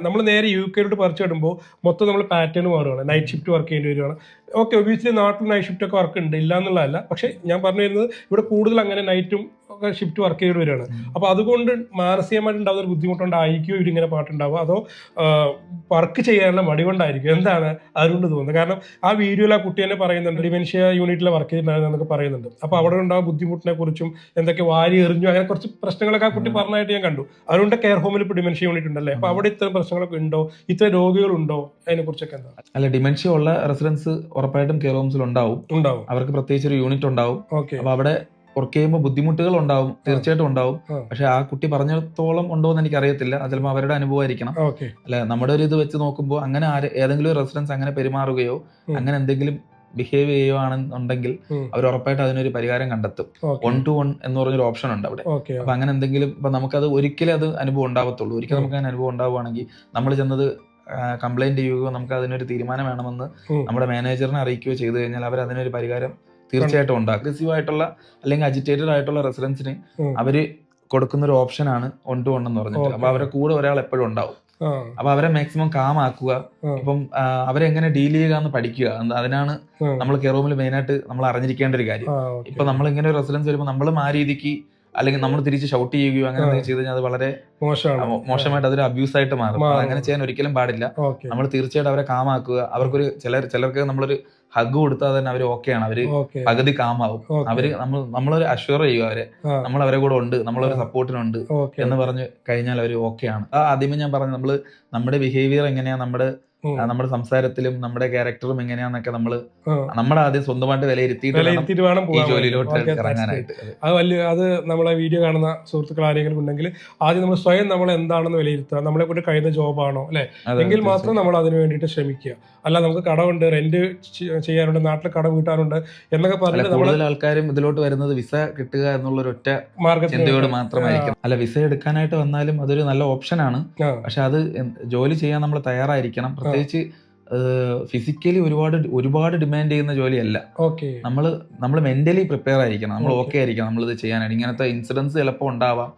നമ്മൾ നേരെ യു കെയിലോട്ട് പറിച്ചു വിടുമ്പോൾ മൊത്തം നമ്മൾ പാറ്റേൺ മാറുകയാണ് നൈറ്റ് ഷിഫ്റ്റ് വർക്ക് ചെയ്യേണ്ടി വരികയാണ് ഓക്കെ ഒബിയസ്ലി നാട്ടിൽ നൈറ്റ് ഷിഫ്റ്റ് ഒക്കെ വർക്ക് ഉണ്ട്. ഇല്ല എന്നുള്ളതല്ല പക്ഷെ ഞാൻ പറഞ്ഞു വരുന്നത് ഇവിടെ കൂടുതൽ അങ്ങനെ നൈറ്റും ഒക്കെ ഷിഫ്റ്റ് വർക്ക് ചെയ്ത് വരികയാണ്. അപ്പൊ അതുകൊണ്ട് മാനസികമായിട്ട് ഉണ്ടാകുന്ന ഒരു ബുദ്ധിമുട്ടുണ്ടായിരിക്കും ഇവരിങ്ങനെ പാട്ടുണ്ടാവുക? അതോ വർക്ക് ചെയ്യാനുള്ള മടി കൊണ്ടായിരിക്കും എന്താണ് അതുകൊണ്ട് തോന്നുന്നത്? കാരണം ആ വീഡിയോയിൽ ആ കുട്ടി തന്നെ പറയുന്നുണ്ട് ഡിമെൻഷ്യ യൂണിറ്റിൽ വർക്ക് ചെയ്തിട്ടുണ്ടായിരുന്നു എന്നൊക്കെ പറയുന്നുണ്ട്. അപ്പൊ അവിടെ ഉണ്ടാകുന്ന ബുദ്ധിമുട്ടിനെ കുറിച്ചും എന്തൊക്കെ വാരി എറിഞ്ഞു അങ്ങനെ കുറച്ച് പ്രശ്നങ്ങളൊക്കെ ആ കുട്ടി പറഞ്ഞതായിട്ട് ഞാൻ കണ്ടു. അതുകൊണ്ട് കെയർ ഹോമിൽ ഇപ്പോൾ ഡിമെൻഷ്യ യൂണിറ്റ് ഉണ്ടല്ലേ? അപ്പൊ അവിടെ ഇത്തരം പ്രശ്നങ്ങളൊക്കെ ഉണ്ടോ? ഇത്ര രോഗികളുണ്ടോ അതിനെ കുറിച്ചൊക്കെ എന്താ? അല്ല ഡിമെൻഷ്യ ഉള്ള റെസിഡൻസ് ഉറപ്പായിട്ടും കെയർ ഹോംസിൽ ഉണ്ടാവും. ഉണ്ടാവും അവർക്ക് പ്രത്യേകിച്ച് ഒരു യൂണിറ്റ് ഉണ്ടാവും. ഓക്കെ. അപ്പൊ അവിടെ വർക്ക് ചെയ്യുമ്പോൾ ബുദ്ധിമുട്ടുകൾ ഉണ്ടാവും. തീർച്ചയായിട്ടും ഉണ്ടാവും. പക്ഷെ ആ കുട്ടി പറഞ്ഞിടത്തോളം ഉണ്ടോ എന്ന് എനിക്ക് അറിയത്തില്ല അത് ചിലപ്പോൾ അവരുടെ അനുഭവമായിരിക്കണം. ആയിരിക്കണം അല്ല നമ്മുടെ ഒരു ഇത് വെച്ച് നോക്കുമ്പോൾ അങ്ങനെ ആര് ഏതെങ്കിലും ഒരു റെസിഡൻസ് അങ്ങനെ പെരുമാറുകയോ അങ്ങനെ എന്തെങ്കിലും ബിഹേവ് ചെയ്യുകയാണെന്നുണ്ടെങ്കിൽ അവർ ഉറപ്പായിട്ട് അതിനൊരു പരിഹാരം കണ്ടെത്തും. വൺ ടു വൺ എന്ന് പറഞ്ഞൊരു ഓപ്ഷൻ ഉണ്ട് അവിടെ. അപ്പൊ അങ്ങനെ എന്തെങ്കിലും ഇപ്പൊ നമുക്കത് ഒരിക്കലും അത് അനുഭവം ഉണ്ടാവത്തുള്ളൂ. ഒരിക്കലും നമുക്ക് അങ്ങനെ അനുഭവം ഉണ്ടാവുകയാണെങ്കിൽ നമ്മൾ ചെന്നത് കംപ്ലൈന്റ് ചെയ്യുകയോ നമുക്ക് അതിനൊരു തീരുമാനം വേണമെന്ന് നമ്മുടെ മാനേജറിനെ അറിയിക്കുകയോ ചെയ്തു കഴിഞ്ഞാൽ അവർ അതിനൊരു പരിഹാരം തീർച്ചയായിട്ടും ഉണ്ട് അഗ്രസീവ് ആയിട്ടുള്ള അല്ലെങ്കിൽ അജിറ്റേറ്റഡ് ആയിട്ടുള്ള റെസിഡൻസിന് അവർ കൊടുക്കുന്ന ഒരു ഓപ്ഷനാണ് വൺ ടു വൺ എന്ന് പറഞ്ഞിട്ട്. അപ്പൊ അവരെ കൂടെ ഒരാൾ എപ്പോഴും ഉണ്ടാവും. അപ്പൊ അവരെ മാക്സിമം കാം ആക്കുക. ഇപ്പം അവരെ എങ്ങനെ ഡീൽ ചെയ്യുക എന്ന് പഠിക്കുക. അതിനാണ് നമ്മൾ കെയർ റൂമിൽ മെയിൻ ആയിട്ട് നമ്മൾ അറിഞ്ഞിരിക്കേണ്ട ഒരു കാര്യം. ഇപ്പൊ നമ്മൾ ഇങ്ങനെ ഒരു റെസിഡൻസ് വരുമ്പോൾ നമ്മളും ആ രീതിക്ക് അല്ലെങ്കിൽ നമ്മൾ തിരിച്ച് ഷൗട്ട് ചെയ്യുകയോ അങ്ങനെ. എന്തെങ്കിലും ചെയ്ത് കഴിഞ്ഞാൽ അത് വളരെ മോശമായിട്ട് അതൊരു അബ്യൂസ് ആയിട്ട് മാറും. അങ്ങനെ ചെയ്യാൻ ഒരിക്കലും പാടില്ല. നമ്മൾ തീർച്ചയായിട്ടും അവരെ കാമാക്കുക. അവർക്കൊരു ചിലർ ചിലർക്ക് നമ്മളൊരു ഹഗ് കൊടുത്താൽ തന്നെ അവർ ഓക്കെയാണ് അവർ പകുതി കാമാവും. അവർ നമ്മൾ നമ്മളൊരു അഷ്യൂർ ചെയ്യുക അവരെ. നമ്മൾ അവരെ കൂടെ ഉണ്ട്. നമ്മളൊരു. സപ്പോർട്ടിനുണ്ട് എന്ന് പറഞ്ഞു കഴിഞ്ഞാൽ അവർ ഓക്കെയാണ് ആ ആദ്യമേ ഞാൻ പറഞ്ഞു നമ്മൾ നമ്മുടെ ബിഹേവിയർ എങ്ങനെയാ? നമ്മുടെ നമ്മുടെ സംസാരത്തിലും നമ്മുടെ ക്യാരക്ടറും എങ്ങനെയാന്നൊക്കെ നമ്മൾ. നമ്മുടെ ആദ്യം സ്വന്തമായിട്ട് വിലയിരുത്തിയിട്ട് വേണം ഈ ജോലിയിലോട്ട് ഇറങ്ങാനായിട്ട്. അത് വലിയ അത് നമ്മളെ വീഡിയോ കാണുന്ന സുഹൃത്തുക്കൾ ആരെങ്കിലും ഉണ്ടെങ്കിൽ ആദ്യം നമ്മൾ സ്വയം നമ്മൾ എന്താണെന്ന് വിലയിരുത്തുക. നമ്മളെ കൊണ്ട് കഴിയുന്ന ജോബാണോ അല്ലെ? എങ്കിൽ മാത്രം നമ്മൾ അതിന് വേണ്ടിയിട്ട് ശ്രമിക്കുക. അല്ല നമുക്ക് കടമുണ്ട് റെന്റ് ചെയ്യാനുണ്ട് നാട്ടിൽ കട വീട്ടാനുണ്ട് എന്നൊക്കെ പറഞ്ഞാൽ കൂടുതൽ ആൾക്കാരും ഇതിലോട്ട് വരുന്നത് വിസ കിട്ടുക എന്നുള്ള ഒരു ഒറ്റ മാർഗത്തിനോട് ചിന്തയോട് മാത്രമായിരിക്കും. അല്ല വിസ എടുക്കാനായിട്ട് വന്നാലും അതൊരു നല്ല ഓപ്ഷനാണ്. ആണ് പക്ഷെ അത് ജോലി ചെയ്യാൻ നമ്മൾ തയ്യാറായിരിക്കണം. പ്രത്യേകിച്ച് ഫിസിക്കലി ഒരുപാട് ഒരുപാട് ഡിമാൻഡ് ചെയ്യുന്ന ജോലിയല്ല. ഓക്കെ. നമ്മൾ നമ്മൾ മെന്റലി പ്രിപ്പയർ ആയിരിക്കണം. നമ്മൾ. ഓക്കെ. ആയിരിക്കണം നമ്മൾ ഇത് ചെയ്യാനായിട്ട്. ഇങ്ങനത്തെ ഇൻസിഡൻസ് ചിലപ്പോൾ ഉണ്ടാവാം.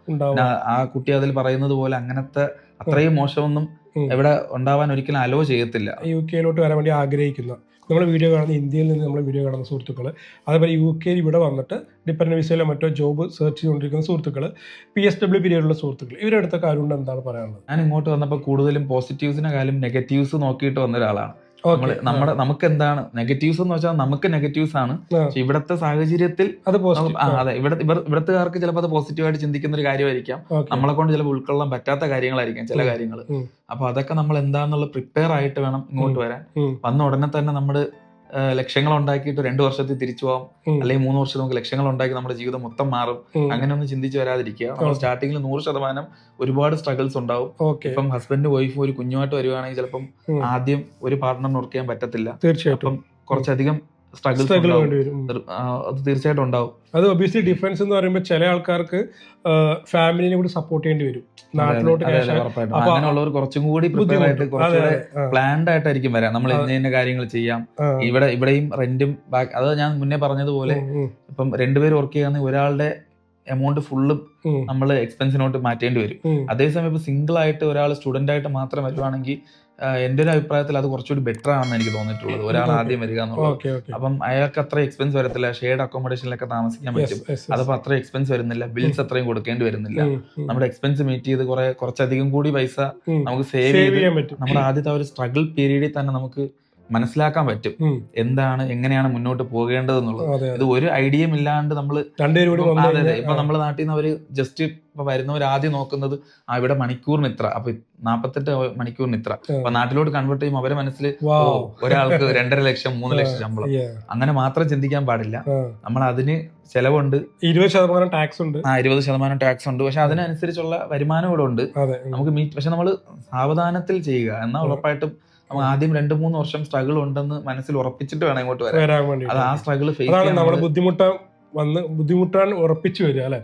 ആ കുട്ടി അതിൽ പറയുന്നത് പോലെ അങ്ങനത്തെ അത്രയും മോശമൊന്നും എവിടെ ഉണ്ടാവാൻ ഒരിക്കലും അലോ ചെയ്യത്തില്ല. യു കെയിലോട്ട് വരാൻ വേണ്ടി ആഗ്രഹിക്കുന്ന. നമ്മൾ വീഡിയോ കാണുന്ന ഇന്ത്യയിൽ നിന്ന് നമ്മൾ വീഡിയോ കാണുന്ന സുഹൃത്തുക്കൾ അതേപോലെ യു കെയിൽ ഇവിടെ വന്നിട്ട് ഡിപ്പെൻഡന്റ് വിസയിലോ മറ്റോ ജോബ് സെർച്ച് ചെയ്തുകൊണ്ടിരിക്കുന്ന സുഹൃത്തുക്കൾ പി എസ് ഡബ്ല്യു പീരിയഡുള്ള സുഹൃത്തുക്കൾ ഇവരുടെ അടുത്തൊക്കെ ആരുണ്ട് എന്താണ് പറയാനുള്ളത്? ഞാൻ ഇങ്ങോട്ട് വന്നപ്പോൾ കൂടുതലും പോസിറ്റീവ്സിനെ കാര്യം നെഗറ്റീവ്സ് നോക്കിയിട്ട് വന്ന ഒരാളാണ്. നമ്മൾ നമ്മുടെ നമുക്ക് എന്താണ് നെഗറ്റീവ്സ് എന്ന് വെച്ചാൽ നമുക്ക് നെഗറ്റീവ്സ് ആണ്. പക്ഷെ ഇവിടത്തെ സാഹചര്യത്തിൽ അത് പോസിറ്റീവ് അതെ ഇവിടെ ഇവിടത്തുകാർക്ക് ചിലപ്പോൾ അത് പോസിറ്റീവായിട്ട് ചിന്തിക്കുന്ന ഒരു കാര്യമായിരിക്കാം. നമ്മളെ കൊണ്ട് ചിലപ്പോൾ ഉൾക്കൊള്ളാൻ പറ്റാത്ത കാര്യങ്ങളായിരിക്കാം ചില. കാര്യങ്ങൾ. അപ്പൊ അതൊക്കെ നമ്മൾ എന്താന്നുള്ള പ്രിപ്പയർ ആയിട്ട് വേണം ഇങ്ങോട്ട് വരാൻ. വന്ന ഉടനെ തന്നെ നമ്മുടെ ലക്ഷ്യങ്ങൾ ഉണ്ടാക്കിയിട്ട് രണ്ടു വർഷത്തിൽ തിരിച്ചു പോകാം അല്ലെങ്കിൽ മൂന്ന് വർഷം നമുക്ക് ലക്ഷ്യങ്ങൾ ഉണ്ടാക്കി നമ്മുടെ ജീവിതം മൊത്തം മാറും. അങ്ങനെയൊന്നും അങ്ങനെ ഒന്നും ചിന്തിച്ച് വരാതിരിക്കുക നമ്മൾ. സ്റ്റാർട്ടിങ്ങിൽ നൂറ് ശതമാനം ഒരുപാട് സ്ട്രഗിൾസ് ഉണ്ടാവും. ഇപ്പം ഹസ്ബൻഡ് വൈഫും ഒരു കുഞ്ഞുമായിട്ട് വരുവാണെങ്കിൽ ചിലപ്പം ആദ്യം ഒരു പാർട്ട്ണറിന് വർക്ക് ചെയ്യാൻ പറ്റത്തില്ല. തീർച്ചയായിട്ടും. കുറച്ചധികം സ്ട്രഗിൾ വേണ്ടി വരും അത് തീർച്ചയായിട്ടും ഉണ്ടാവും. അത് ഒബിയസ്ലി ഡിഫൻസ് എന്ന് പറയുമ്പോൾ ചില ആൾക്കാർക്ക് ഫാമിലിനെ കൂടി സപ്പോർട്ട് ചെയ്യേണ്ടി വരും. നാട്ടിലോട്ട് അങ്ങനെയുള്ളവർ കുറച്ചും കൂടി പ്രിപ്പയർ ആയിട്ട് കുറച്ചുകൂടെ പ്ലാൻഡ് ആയിട്ടായിരിക്കും വരാം. നമ്മൾ. ഇന്ന കാര്യങ്ങൾ ചെയ്യാം. ഇവിടെ ഇവിടെയും റെന്റും ബാക്ക് അത് ഞാൻ മുന്നേ പറഞ്ഞതുപോലെ ഇപ്പം രണ്ടുപേരും വർക്ക് ചെയ്യാന്ന് ഒരാളുടെ എമൗണ്ട് ഫുള്ളും നമ്മൾ എക്സ്പെൻസിനോട്ട് മാറ്റേണ്ടി വരും. അതേസമയം ഇപ്പൊ സിംഗിൾ ആയിട്ട് ഒരാൾ സ്റ്റുഡന്റ് ആയിട്ട് മാത്രം വരുവാണെങ്കിൽ എന്റെ ഒരു അഭിപ്രായത്തിൽ അത് കുറച്ചുകൂടി ബെറ്റർ ആണെന്ന് എനിക്ക് തോന്നിയിട്ടുള്ളത്. ഒരാൾ ആദ്യം വരിക എന്നുള്ളത്. അപ്പം അയാൾക്ക് അത്ര എക്സ്പെൻസ് വരത്തില്ല. ഷെയർഡ് അക്കോമഡേഷനിലൊക്കെ താമസിക്കാൻ പറ്റും. അതപ്പോ അത്ര എക്സ്പെൻസ് വരുന്നില്ല. ബിൽസ് അത്രയും കൊടുക്കേണ്ടി വരുന്നില്ല. നമ്മുടെ എക്സ്പെൻസ് മീറ്റ് ചെയ്ത് കുറെ കുറച്ചധികം കൂടി പൈസ നമുക്ക് സേവ് ചെയ്ത് ചെയ്യാൻ പറ്റും. നമ്മുടെ ആദ്യത്തെ ആ ഒരു സ്ട്രഗിൾ പീരീഡിൽ തന്നെ നമുക്ക് മനസ്സിലാക്കാൻ പറ്റും. എന്താണ് എങ്ങനെയാണ് മുന്നോട്ട് പോകേണ്ടത് എന്നുള്ളത് അതെ. ഇത് ഒരു ഐഡിയയും ഇല്ലാണ്ട് നമ്മൾ അതെ അതെ. ഇപ്പൊ നമ്മുടെ നാട്ടിൽ നിന്ന് അവർ ജസ്റ്റ് ഇപ്പൊ വരുന്നവർ ആദ്യം നോക്കുന്നത് ആ ഇവിടെ മണിക്കൂറിന് ഇത്ര. അപ്പൊ നാപ്പത്തെട്ട് മണിക്കൂറിന് ഇത്ര. അപ്പൊ നാട്ടിലോട്ട് കൺവേർട്ട് ചെയ്യുമ്പോൾ അവരെ മനസ്സിൽ ഒരാൾക്ക് രണ്ടര ലക്ഷം മൂന്ന് ലക്ഷം ശമ്പളം. അങ്ങനെ മാത്രം ചിന്തിക്കാൻ പാടില്ല. നമ്മൾ അതിന് ചെലവുണ്ട്. ഇരുപത് ശതമാനം ടാക്സ് ഉണ്ട്. ആ ഇരുപത് ശതമാനം ടാക്സ് ഉണ്ട്. പക്ഷെ അതിനനുസരിച്ചുള്ള വരുമാനം ഇവിടെ ഉണ്ട് നമുക്ക് മീറ്റ് പക്ഷെ നമ്മൾ സാവധാനത്തിൽ ചെയ്യുക. എന്നാൽ. ഉറപ്പായിട്ടും നമുക്ക് ആദ്യം രണ്ട് മൂന്ന് വർഷം സ്ട്രഗിൾ ഉണ്ടെന്ന് മനസ്സിൽ ഉറപ്പിച്ചിട്ട് വേണം ഇങ്ങോട്ട് വരാൻ. അത് ആ സ്ട്രഗിൾ ഫേസ് നമ്മൾ ബുദ്ധിമുട്ടാൻ വന്ന് ബുദ്ധിമുട്ടാൻ ഉറപ്പിച്ചു വരിക അല്ലെ?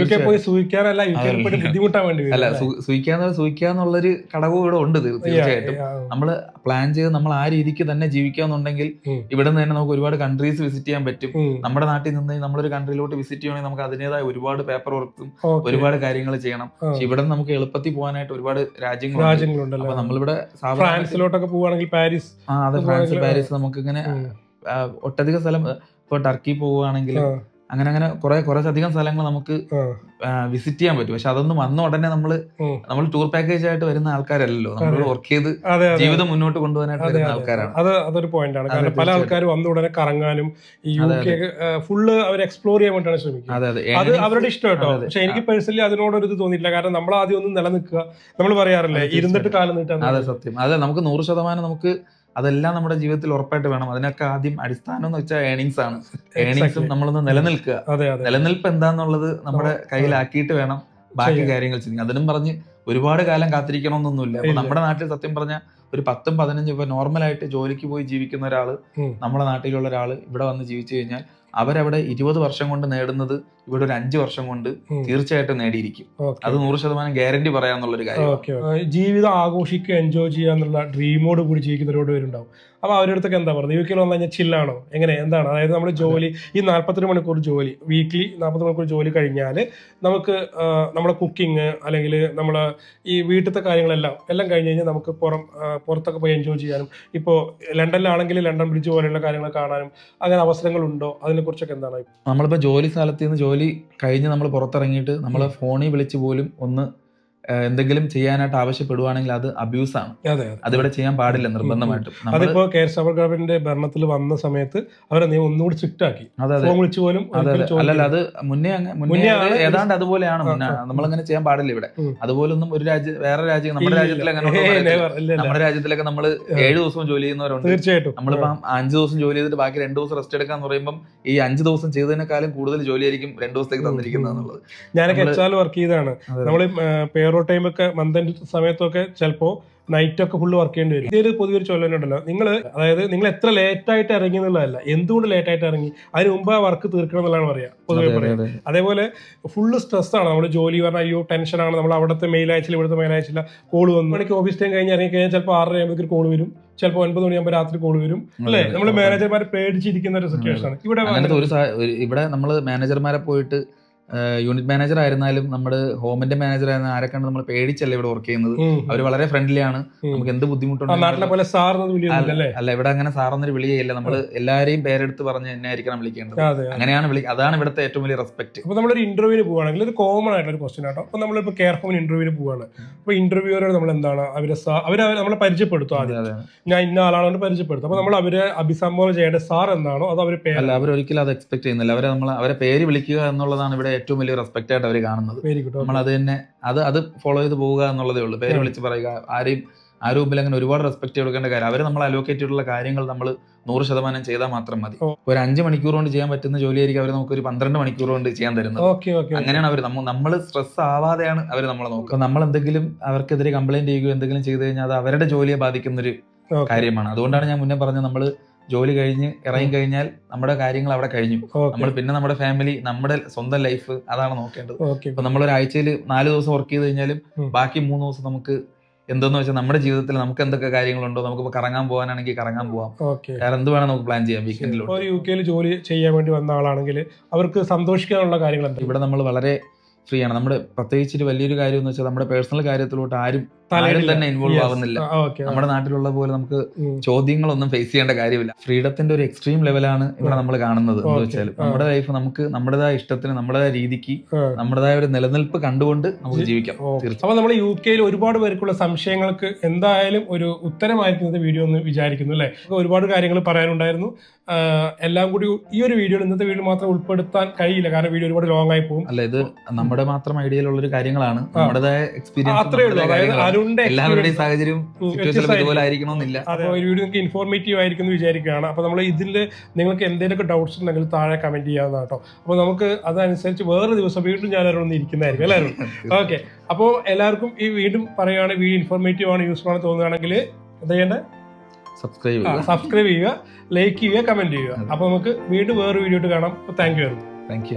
യു കെ പോയി സൂഹിക്കാനല്ല യു കെ. പോയി ബുദ്ധിമുട്ടാൻ വേണ്ടി വരും അല്ല സൂഹിക്കാന്ന് സൂഹിക്കാന്നുള്ളൊരു ഘടകവും ഇവിടെ ഉണ്ട് തീർച്ചയായിട്ടും. നമ്മൾ നമ്മൾ പ്ലാൻ ചെയ്ത് നമ്മൾ ആ രീതിക്ക് തന്നെ ജീവിക്കാന്നുണ്ടെങ്കിൽ. ഇവിടെ നിന്ന് തന്നെ നമുക്ക് ഒരുപാട് കൺട്രീസ് വിസിറ്റ് ചെയ്യാൻ പറ്റും. നമ്മുടെ നാട്ടിൽ നിന്ന് നമ്മളൊരു കൺട്രിയിലോട്ട് വിസിറ്റ് ചെയ്യണമെങ്കിൽ നമുക്ക് അതിന്റെതായ ഒരുപാട് പേപ്പർ വർക്കും ഒരുപാട് കാര്യങ്ങൾ ചെയ്യണം. പക്ഷെ ഇവിടെ നിന്ന് നമുക്ക് എളുപ്പത്തിൽ പോകാനായിട്ട് ഒരുപാട് രാജ്യങ്ങളുണ്ട്. അപ്പൊ നമ്മളിവിടെ ഫ്രാൻസിലോട്ടൊക്കെ പോവുകയാണെങ്കിൽ പാരീസ് ആ അതെ ഫ്രാൻസ് പാരീസ് നമുക്ക് ഇങ്ങനെ ഒട്ടധികം സ്ഥലം ഇപ്പൊ ടർക്കി പോവുകയാണെങ്കിൽ. അങ്ങനെ അങ്ങനെ കുറെ കുറച്ചധികം സ്ഥലങ്ങൾ നമുക്ക് വിസിറ്റ് ചെയ്യാൻ പറ്റും. പക്ഷെ അതൊന്നും വന്ന ഉടനെ നമ്മൾ നമ്മൾ ടൂർ പാക്കേജ് ആയിട്ട് വരുന്ന ആൾക്കാരല്ലല്ലോ. നമ്മൾ വർക്ക് ചെയ്ത് ജീവിതം മുന്നോട്ട് കൊണ്ടുപോകാനായിട്ട് വരുന്ന ആൾക്കാരാണ്. അത് അതൊരു പോയിന്റ് ആണ്. കാരണം പല. ആൾക്കാരും വന്ന ഉടനെ കറങ്ങാനും ഈ യു കെ ഫുള്ള് അവർ എക്സ്പ്ലോർ ചെയ്യാൻ വേണ്ടിയാണ് ശ്രമിക്കുന്നത്. അതെ അവരുടെ ഇഷ്ടം കേട്ടോ. പക്ഷെ എനിക്ക് പേഴ്സണലി അതിനോടൊരു ഇത് തോന്നിയില്ല കാരണം നമ്മൾ ആദ്യം ഒന്ന് നിലനിൽക്കുക. നമ്മൾ പറയാറില്ലേ ഇരുന്നിട്ട് കാലം നീട്ടാൻ അതെ സത്യം. അതെ നമുക്ക് നൂറ് ശതമാനം നമുക്ക് അതെല്ലാം നമ്മുടെ ജീവിതത്തിൽ ഉറപ്പായിട്ട് വേണം. അതിനൊക്കെ ആദ്യം അടിസ്ഥാനം എന്ന് വെച്ചാൽ ഏണിങ്സ് ആണ്. ഏണിങ്സും. നമ്മളൊന്ന് നിലനിൽക്കുക. നിലനിൽപ്പ് എന്താന്നുള്ളത് നമ്മുടെ കയ്യിലാക്കിയിട്ട് വേണം ബാക്കി കാര്യങ്ങൾ ചെയ്യാൻ അതിനും പറഞ്ഞ് ഒരുപാട് കാലം കാത്തിരിക്കണമെന്നൊന്നുമില്ല. നമ്മുടെ നാട്ടിൽ സത്യം പറഞ്ഞ ഒരു പത്തും പതിനഞ്ചും ഇപ്പൊ നോർമലായിട്ട് ജോലിക്ക് പോയി ജീവിക്കുന്ന ഒരാൾ നമ്മുടെ നാട്ടിലുള്ള ഒരാൾ ഇവിടെ വന്ന് ജീവിച്ചു കഴിഞ്ഞാൽ അവരവിടെ ഇരുപത് വർഷം കൊണ്ട് നേടുന്നത് ഇവിടെ ഒരു അഞ്ച് വർഷം കൊണ്ട്. തീർച്ചയായിട്ടും നേടിയിരിക്കും. അത് നൂറ് ശതമാനം ഗ്യാരണ്ടി പറയാന്നുള്ളൊരു കാര്യം ജീവിതം ആഘോഷിക്കുക എൻജോയ് ചെയ്യുക എന്നുള്ള ഡ്രീമോട് കൂടി ജീവിക്കുന്നവരോട് പേരുണ്ടാവും. അപ്പൊ അവരുടെ അടുത്തൊക്കെ എന്താ പറയുന്നത് യു കെയിൽ വന്നു കഴിഞ്ഞാൽ ചില്ലാണോ എങ്ങനെ? എന്താണ്? അതായത് നമ്മൾ ജോലി ഈ നാല്പത്തെട്ട് മണിക്കൂർ ജോലി വീക്ക്ലി നാൽപ്പത്തി മണിക്കൂർ ജോലി കഴിഞ്ഞാൽ നമുക്ക് നമ്മുടെ കുക്കിംഗ് അല്ലെങ്കിൽ നമ്മൾ ഈ വീട്ടിലത്തെ കാര്യങ്ങളെല്ലാം എല്ലാം കഴിഞ്ഞ് കഴിഞ്ഞാൽ നമുക്ക് പുറം പുറത്തൊക്കെ പോയി എൻജോയ് ചെയ്യാനും ഇപ്പോൾ ലണ്ടനിലാണെങ്കിൽ ലണ്ടൻ ബ്രിഡ്ജ് പോലെയുള്ള കാര്യങ്ങൾ കാണാനും അങ്ങനെ അവസരങ്ങളുണ്ടോ? അതിനെക്കുറിച്ചൊക്കെ എന്താണ് നമ്മളിപ്പോൾ ജോലി സ്ഥലത്ത് നിന്ന് ജോലി കഴിഞ്ഞ് നമ്മൾ പുറത്തിറങ്ങിയിട്ട് നമ്മൾ ഫോണിൽ വിളിച്ച് പോലും ഒന്ന് എന്തെങ്കിലും ചെയ്യാനായിട്ട് ആവശ്യപ്പെടുവാണെങ്കിൽ അത് അബ്യൂസ് ആണ് അതെ. അതിവിടെ ചെയ്യാൻ പാടില്ല നിർബന്ധമായിട്ടും. അതിപ്പോ കെ എസ് ഗവൺമെന്റിന്റെ ഭരണത്തിൽ വന്ന സമയത്ത് അവരെ നിയമം ഒന്നുകൂടി സ്ട്രിക്റ്റ് ആക്കി. വിളിച്ചു പോലും. അല്ലല്ല അത് മുന്നേ മുന്നേ ഏതാണ്ട് അതുപോലെയാണ്. നമ്മളങ്ങനെ ചെയ്യാൻ പാടില്ല ഇവിടെ. അതുപോലെ ഒന്നും ഒരു രാജ്യം വേറെ രാജ്യം നമ്മുടെ രാജ്യത്തിലങ്ങനെ. നമ്മുടെ രാജ്യത്തിലൊക്കെ നമ്മൾ ഏഴു ദിവസം ജോലി ചെയ്യുന്നവരുണ്ട്. തീർച്ചയായിട്ടും. നമ്മളിപ്പം അഞ്ചു ദിവസം ജോലി ചെയ്തിട്ട് ബാക്കി രണ്ടു ദിവസം റെസ്റ്റ് എടുക്കാന്ന് പറയുമ്പോൾ ഈ അഞ്ചു ദിവസം ചെയ്തതിനേക്കാളും കൂടുതൽ ജോലിയായിരിക്കും രണ്ടു ദിവസത്തേക്ക് തന്നിരിക്കുന്നത് ഞാനൊക്കെ എച്ച് വർക്ക് ചെയ്താണ്. നമ്മൾ പേറോ ടൈം ഒക്കെ മന്ത് സമയത്തൊക്കെ ചിലപ്പോ നൈറ്റ് ഒക്കെ ഫുള്ള് വർക്ക് ചെയ്യേണ്ടി വരും. ഇതൊരു പൊതുവെ ഒരു ചൊല്ലുണ്ടല്ലോ നിങ്ങൾ അതായത് നിങ്ങൾ എത്ര ലേറ്റ് ആയിട്ട് ഇറങ്ങി എന്നുള്ളതല്ല. എന്തുകൊണ്ട് ലേറ്റ് ആയിട്ട് ഇറങ്ങി? അതിന് മുമ്പ് ആ വർക്ക് തീർക്കണം എന്നുള്ളതാണ് പറയാ. പൊതുവെ പറയാം. അതെ. അതേപോലെ ഫുള്ള് സ്ട്രെസ്സാണ് നമ്മൾ ജോലി പറഞ്ഞാൽ അയ്യോ ടെൻഷനാണ് നമ്മൾ അവിടുത്തെ മെയിൽ അയച്ചില്ല ഇവിടുത്തെ മെയിൽ അയച്ചില്ല. കോൾ വന്നു. മണിക്ക് ഓഫീസ് ടൈം കഴിഞ്ഞ് ഇറങ്ങി കഴിഞ്ഞാൽ ചിലപ്പോൾ ആറര ആകുമ്പോൾ കോൾ വരും. ചിലപ്പോൾ ഒൻപത് മണിയാകുമ്പോൾ രാത്രി കോൾ വരും. അല്ലേ? നമ്മൾ മാനേജർമാരെ പേടിച്ചിരിക്കുന്ന ഒരു സിറ്റുവേഷൻ ആണ്. ഇവിടെ ഇവിടെ നമ്മൾ മാനേജർമാരെ പോയിട്ട് യൂണിറ്റ് മാനേജർ ആയിരുന്നാലും നമ്മുടെ ഹോമിന്റെ മാനേജർ ആയിരുന്നാലും ആരെ കണ്ട് നമ്മൾ പേടിച്ചല്ലേ ഇവിടെ വർക്ക് ചെയ്യുന്നത്? അവർ അവർ വളരെ ഫ്രണ്ട്ലി ആണ്. നമുക്ക് എന്ത് ബുദ്ധിമുട്ടുണ്ടോ അല്ല ഇവിടെ അങ്ങനെ സാറൊന്നൊരു വിളിയല്ല നമ്മൾ എല്ലാരെയും പേരെടുത്ത് പറഞ്ഞ് എന്നെ ആയിരിക്കണം വിളിക്കേണ്ടത്. അങ്ങനെയാണ് വിളി അതാണ് ഇവിടുത്തെ ഏറ്റവും വലിയ റെസ്പെക്ട് അപ്പൊ നമ്മളൊരു ഇന്റർവ്യൂവിന് പോവുകയാണെങ്കിൽ ഒരു കോമൺ ആയിട്ടുള്ള ഒരു ക്വസ്റ്റൻ ആട്ടോ. അപ്പൊ നമ്മളിപ്പോ കെയർ ഹോമിന് ഇന്റർവ്യൂവിന് പോവാണ് അപ്പൊ ഇന്റർവ്യൂവരോട് നമ്മൾ എന്താണ് അവരെ അവർ നമ്മളെ പരിചയപ്പെടുത്തും ആദ്യം. അതെ ഞാൻ ഇന്ന ആളാണോ പരിചയപ്പെടുത്തും. അപ്പൊ നമ്മൾ അവരെ അഭിസംബോധന ചെയ്യേണ്ട സാർ എന്നാണോ അത് അല്ല അവർ ഒരിക്കലും അത് എക്സ്പെക്ട് ചെയ്യുന്നില്ല. അവരെ നമ്മൾ അവരെ പേര് വിളിക്കുക എന്നുള്ളതാണ് ഇവിടെ ഏറ്റവും വലിയ റെസ്പെക്ട് ആയിട്ട് അവർ കാണുന്നത്. നമ്മൾ അത് തന്നെ അത് അത് ഫോളോ ചെയ്ത് പോവുക എന്നുള്ളതേ ഉള്ളൂ. പേര്. വിളിച്ച് പറയുക ആരെയും ആരും മുമ്പിൽ അങ്ങനെ ഒരുപാട് റെസ്പെക്ട് കൊടുക്കേണ്ട കാര്യം അവർ നമ്മൾ അലോക്കേറ്റ് ചെയ്തിട്ടുള്ള കാര്യങ്ങൾ നമ്മൾ നൂറ് ശതമാനം ചെയ്താൽ മാത്രം മതി. ഒരു അഞ്ച് മണിക്കൂർ കൊണ്ട് ചെയ്യാൻ പറ്റുന്ന ജോലിയായിരിക്കും അവർ നമുക്ക് ഒരു പന്ത്രണ്ട് മണിക്കൂർ കൊണ്ട് ചെയ്യാൻ തരുന്നത്. അങ്ങനെയാണ് അവർ നമ്മൾ സ്ട്രെസ് ആവാതെയാണ് അവർ നമ്മളെ നോക്കുക നമ്മൾ എന്തെങ്കിലും അവർക്കെതിരെ കംപ്ലൈന്റ് ചെയ്യുകയോ എന്തെങ്കിലും ചെയ്തു കഴിഞ്ഞാൽ അത് അവരുടെ ജോലിയെ ബാധിക്കുന്ന ഒരു കാര്യമാണ്. അതുകൊണ്ടാണ് ഞാൻ മുന്നേ പറഞ്ഞത് നമ്മൾ ജോലി കഴിഞ്ഞ് ഇറങ്ങി കഴിഞ്ഞാൽ നമ്മുടെ കാര്യങ്ങൾ അവിടെ കഴിഞ്ഞു. നമ്മൾ പിന്നെ നമ്മുടെ ഫാമിലി നമ്മുടെ സ്വന്തം ലൈഫ് അതാണ് നോക്കേണ്ടത്. ഇപ്പൊ നമ്മൾ ഒരാഴ്ചയിൽ നാല് ദിവസം വർക്ക് ചെയ്ത് കഴിഞ്ഞാലും ബാക്കി മൂന്ന് ദിവസം നമുക്ക് എന്തെന്ന് വെച്ചാൽ നമ്മുടെ ജീവിതത്തിൽ നമുക്ക് എന്തൊക്കെ കാര്യങ്ങളുണ്ടോ നമുക്ക് കറങ്ങാൻ പോകാനാണെങ്കിൽ കറങ്ങാൻ പോവാം. വേറെ എന്ത് വേണം നമുക്ക് പ്ലാൻ ചെയ്യാം വീക്കെൻഡിൽ യു കെയിൽ ജോലി ചെയ്യാൻ വേണ്ടി വന്ന ആളാണെങ്കിൽ അവർക്ക് സന്തോഷിക്കാനുള്ള കാര്യങ്ങൾ ഇവിടെ നമ്മൾ വളരെ ഫ്രീ ആണ്. നമ്മുടെ പ്രത്യേകിച്ച് വലിയൊരു കാര്യം എന്ന് വെച്ചാൽ നമ്മുടെ പേഴ്സണൽ കാര്യത്തിലോട്ട് ആരും ആരും തന്നെ ഇൻവോൾവ് ആവുന്നില്ല. നമ്മുടെ നാട്ടിലുള്ള പോലെ നമുക്ക്. ചോദ്യങ്ങളൊന്നും ഫേസ് ചെയ്യേണ്ട കാര്യമില്ല. ഫ്രീഡത്തിന്റെ ഒരു എക്സ്ട്രീം ലെവലാണ് ഇവിടെ നമ്മൾ കാണുന്നത്. എന്ന് വെച്ചാൽ നമ്മുടെ ലൈഫ് നമുക്ക് നമ്മുടേതായ ഇഷ്ടത്തിന് നമ്മുടേതായ രീതിക്ക്. നമ്മുടേതായ ഒരു നിലനിൽപ്പ് കണ്ടുകൊണ്ട് നമുക്ക് ജീവിക്കാം. അപ്പൊ നമ്മൾ യു കെയിൽ ഒരുപാട് പേർക്കുള്ള സംശയങ്ങൾക്ക് എന്തായാലും ഒരു ഉത്തരമായിരിക്കുന്നത് വീഡിയോ ഒന്ന് വിചാരിക്കുന്നു അല്ലെ? ഒരുപാട് കാര്യങ്ങൾ പറയാനുണ്ടായിരുന്നു. എല്ലാം കൂടി ഈ ഒരു വീഡിയോ ഇന്നത്തെ വീഡിയോ മാത്രം ഉൾപ്പെടുത്താൻ കഴിയില്ല. കാരണം വീഡിയോ ഒരുപാട് ലോങ് ആയി പോകും. അല്ല ഇത് നമ്മുടെ മാത്രം ഐഡിയയിലുള്ള ഒരു കാര്യങ്ങളാണ്. നമ്മുടേതായ എക്സ്പീരിയൻസ് ഉള്ളൂ. അതായത് അരുണിന്റെ എല്ലാവരുടെയും സാഹചര്യം ഇതുപോലെ ആയിരിക്കണമെന്നില്ല അപ്പൊ ഒരു വീഡിയോ നിങ്ങൾക്ക് ഇൻഫോർമേറ്റീവ് ആയിരിക്കും എന്ന് വിചാരിക്കുകയാണ്. അപ്പൊ നമ്മൾ ഇതിൽ നിങ്ങൾക്ക് എന്തെങ്കിലും ഡൗട്ട്സ് ഉണ്ടെങ്കിൽ താഴെ കമന്റ് ചെയ്യാവുന്ന കേട്ടോ. അപ്പൊ നമുക്ക് അതനുസരിച്ച് വേറെ ദിവസം വീണ്ടും ഞാൻ ഒന്ന് ഇരിക്കുന്നതായിരിക്കും. എല്ലാവരും ഓക്കെ അപ്പോൾ എല്ലാവർക്കും ഈ വീണ്ടും പറയുകയാണ് വീഡിയോ ഇൻഫോർമേറ്റീവ് ആണ് യൂസ്ഫുൾ ആണ് തോന്നുകയാണെങ്കിൽ എന്താ ചെയ്യേണ്ടത് സബ്സ്ക്രൈബ് സബ്സ്ക്രൈബ് ചെയ്യുക. ലൈക്ക് ചെയ്യുക കമന്റ് ചെയ്യുക അപ്പോൾ അപ്പൊ നമുക്ക് വീണ്ടും വേറെ വീഡിയോ കാണാം. Thank you thank you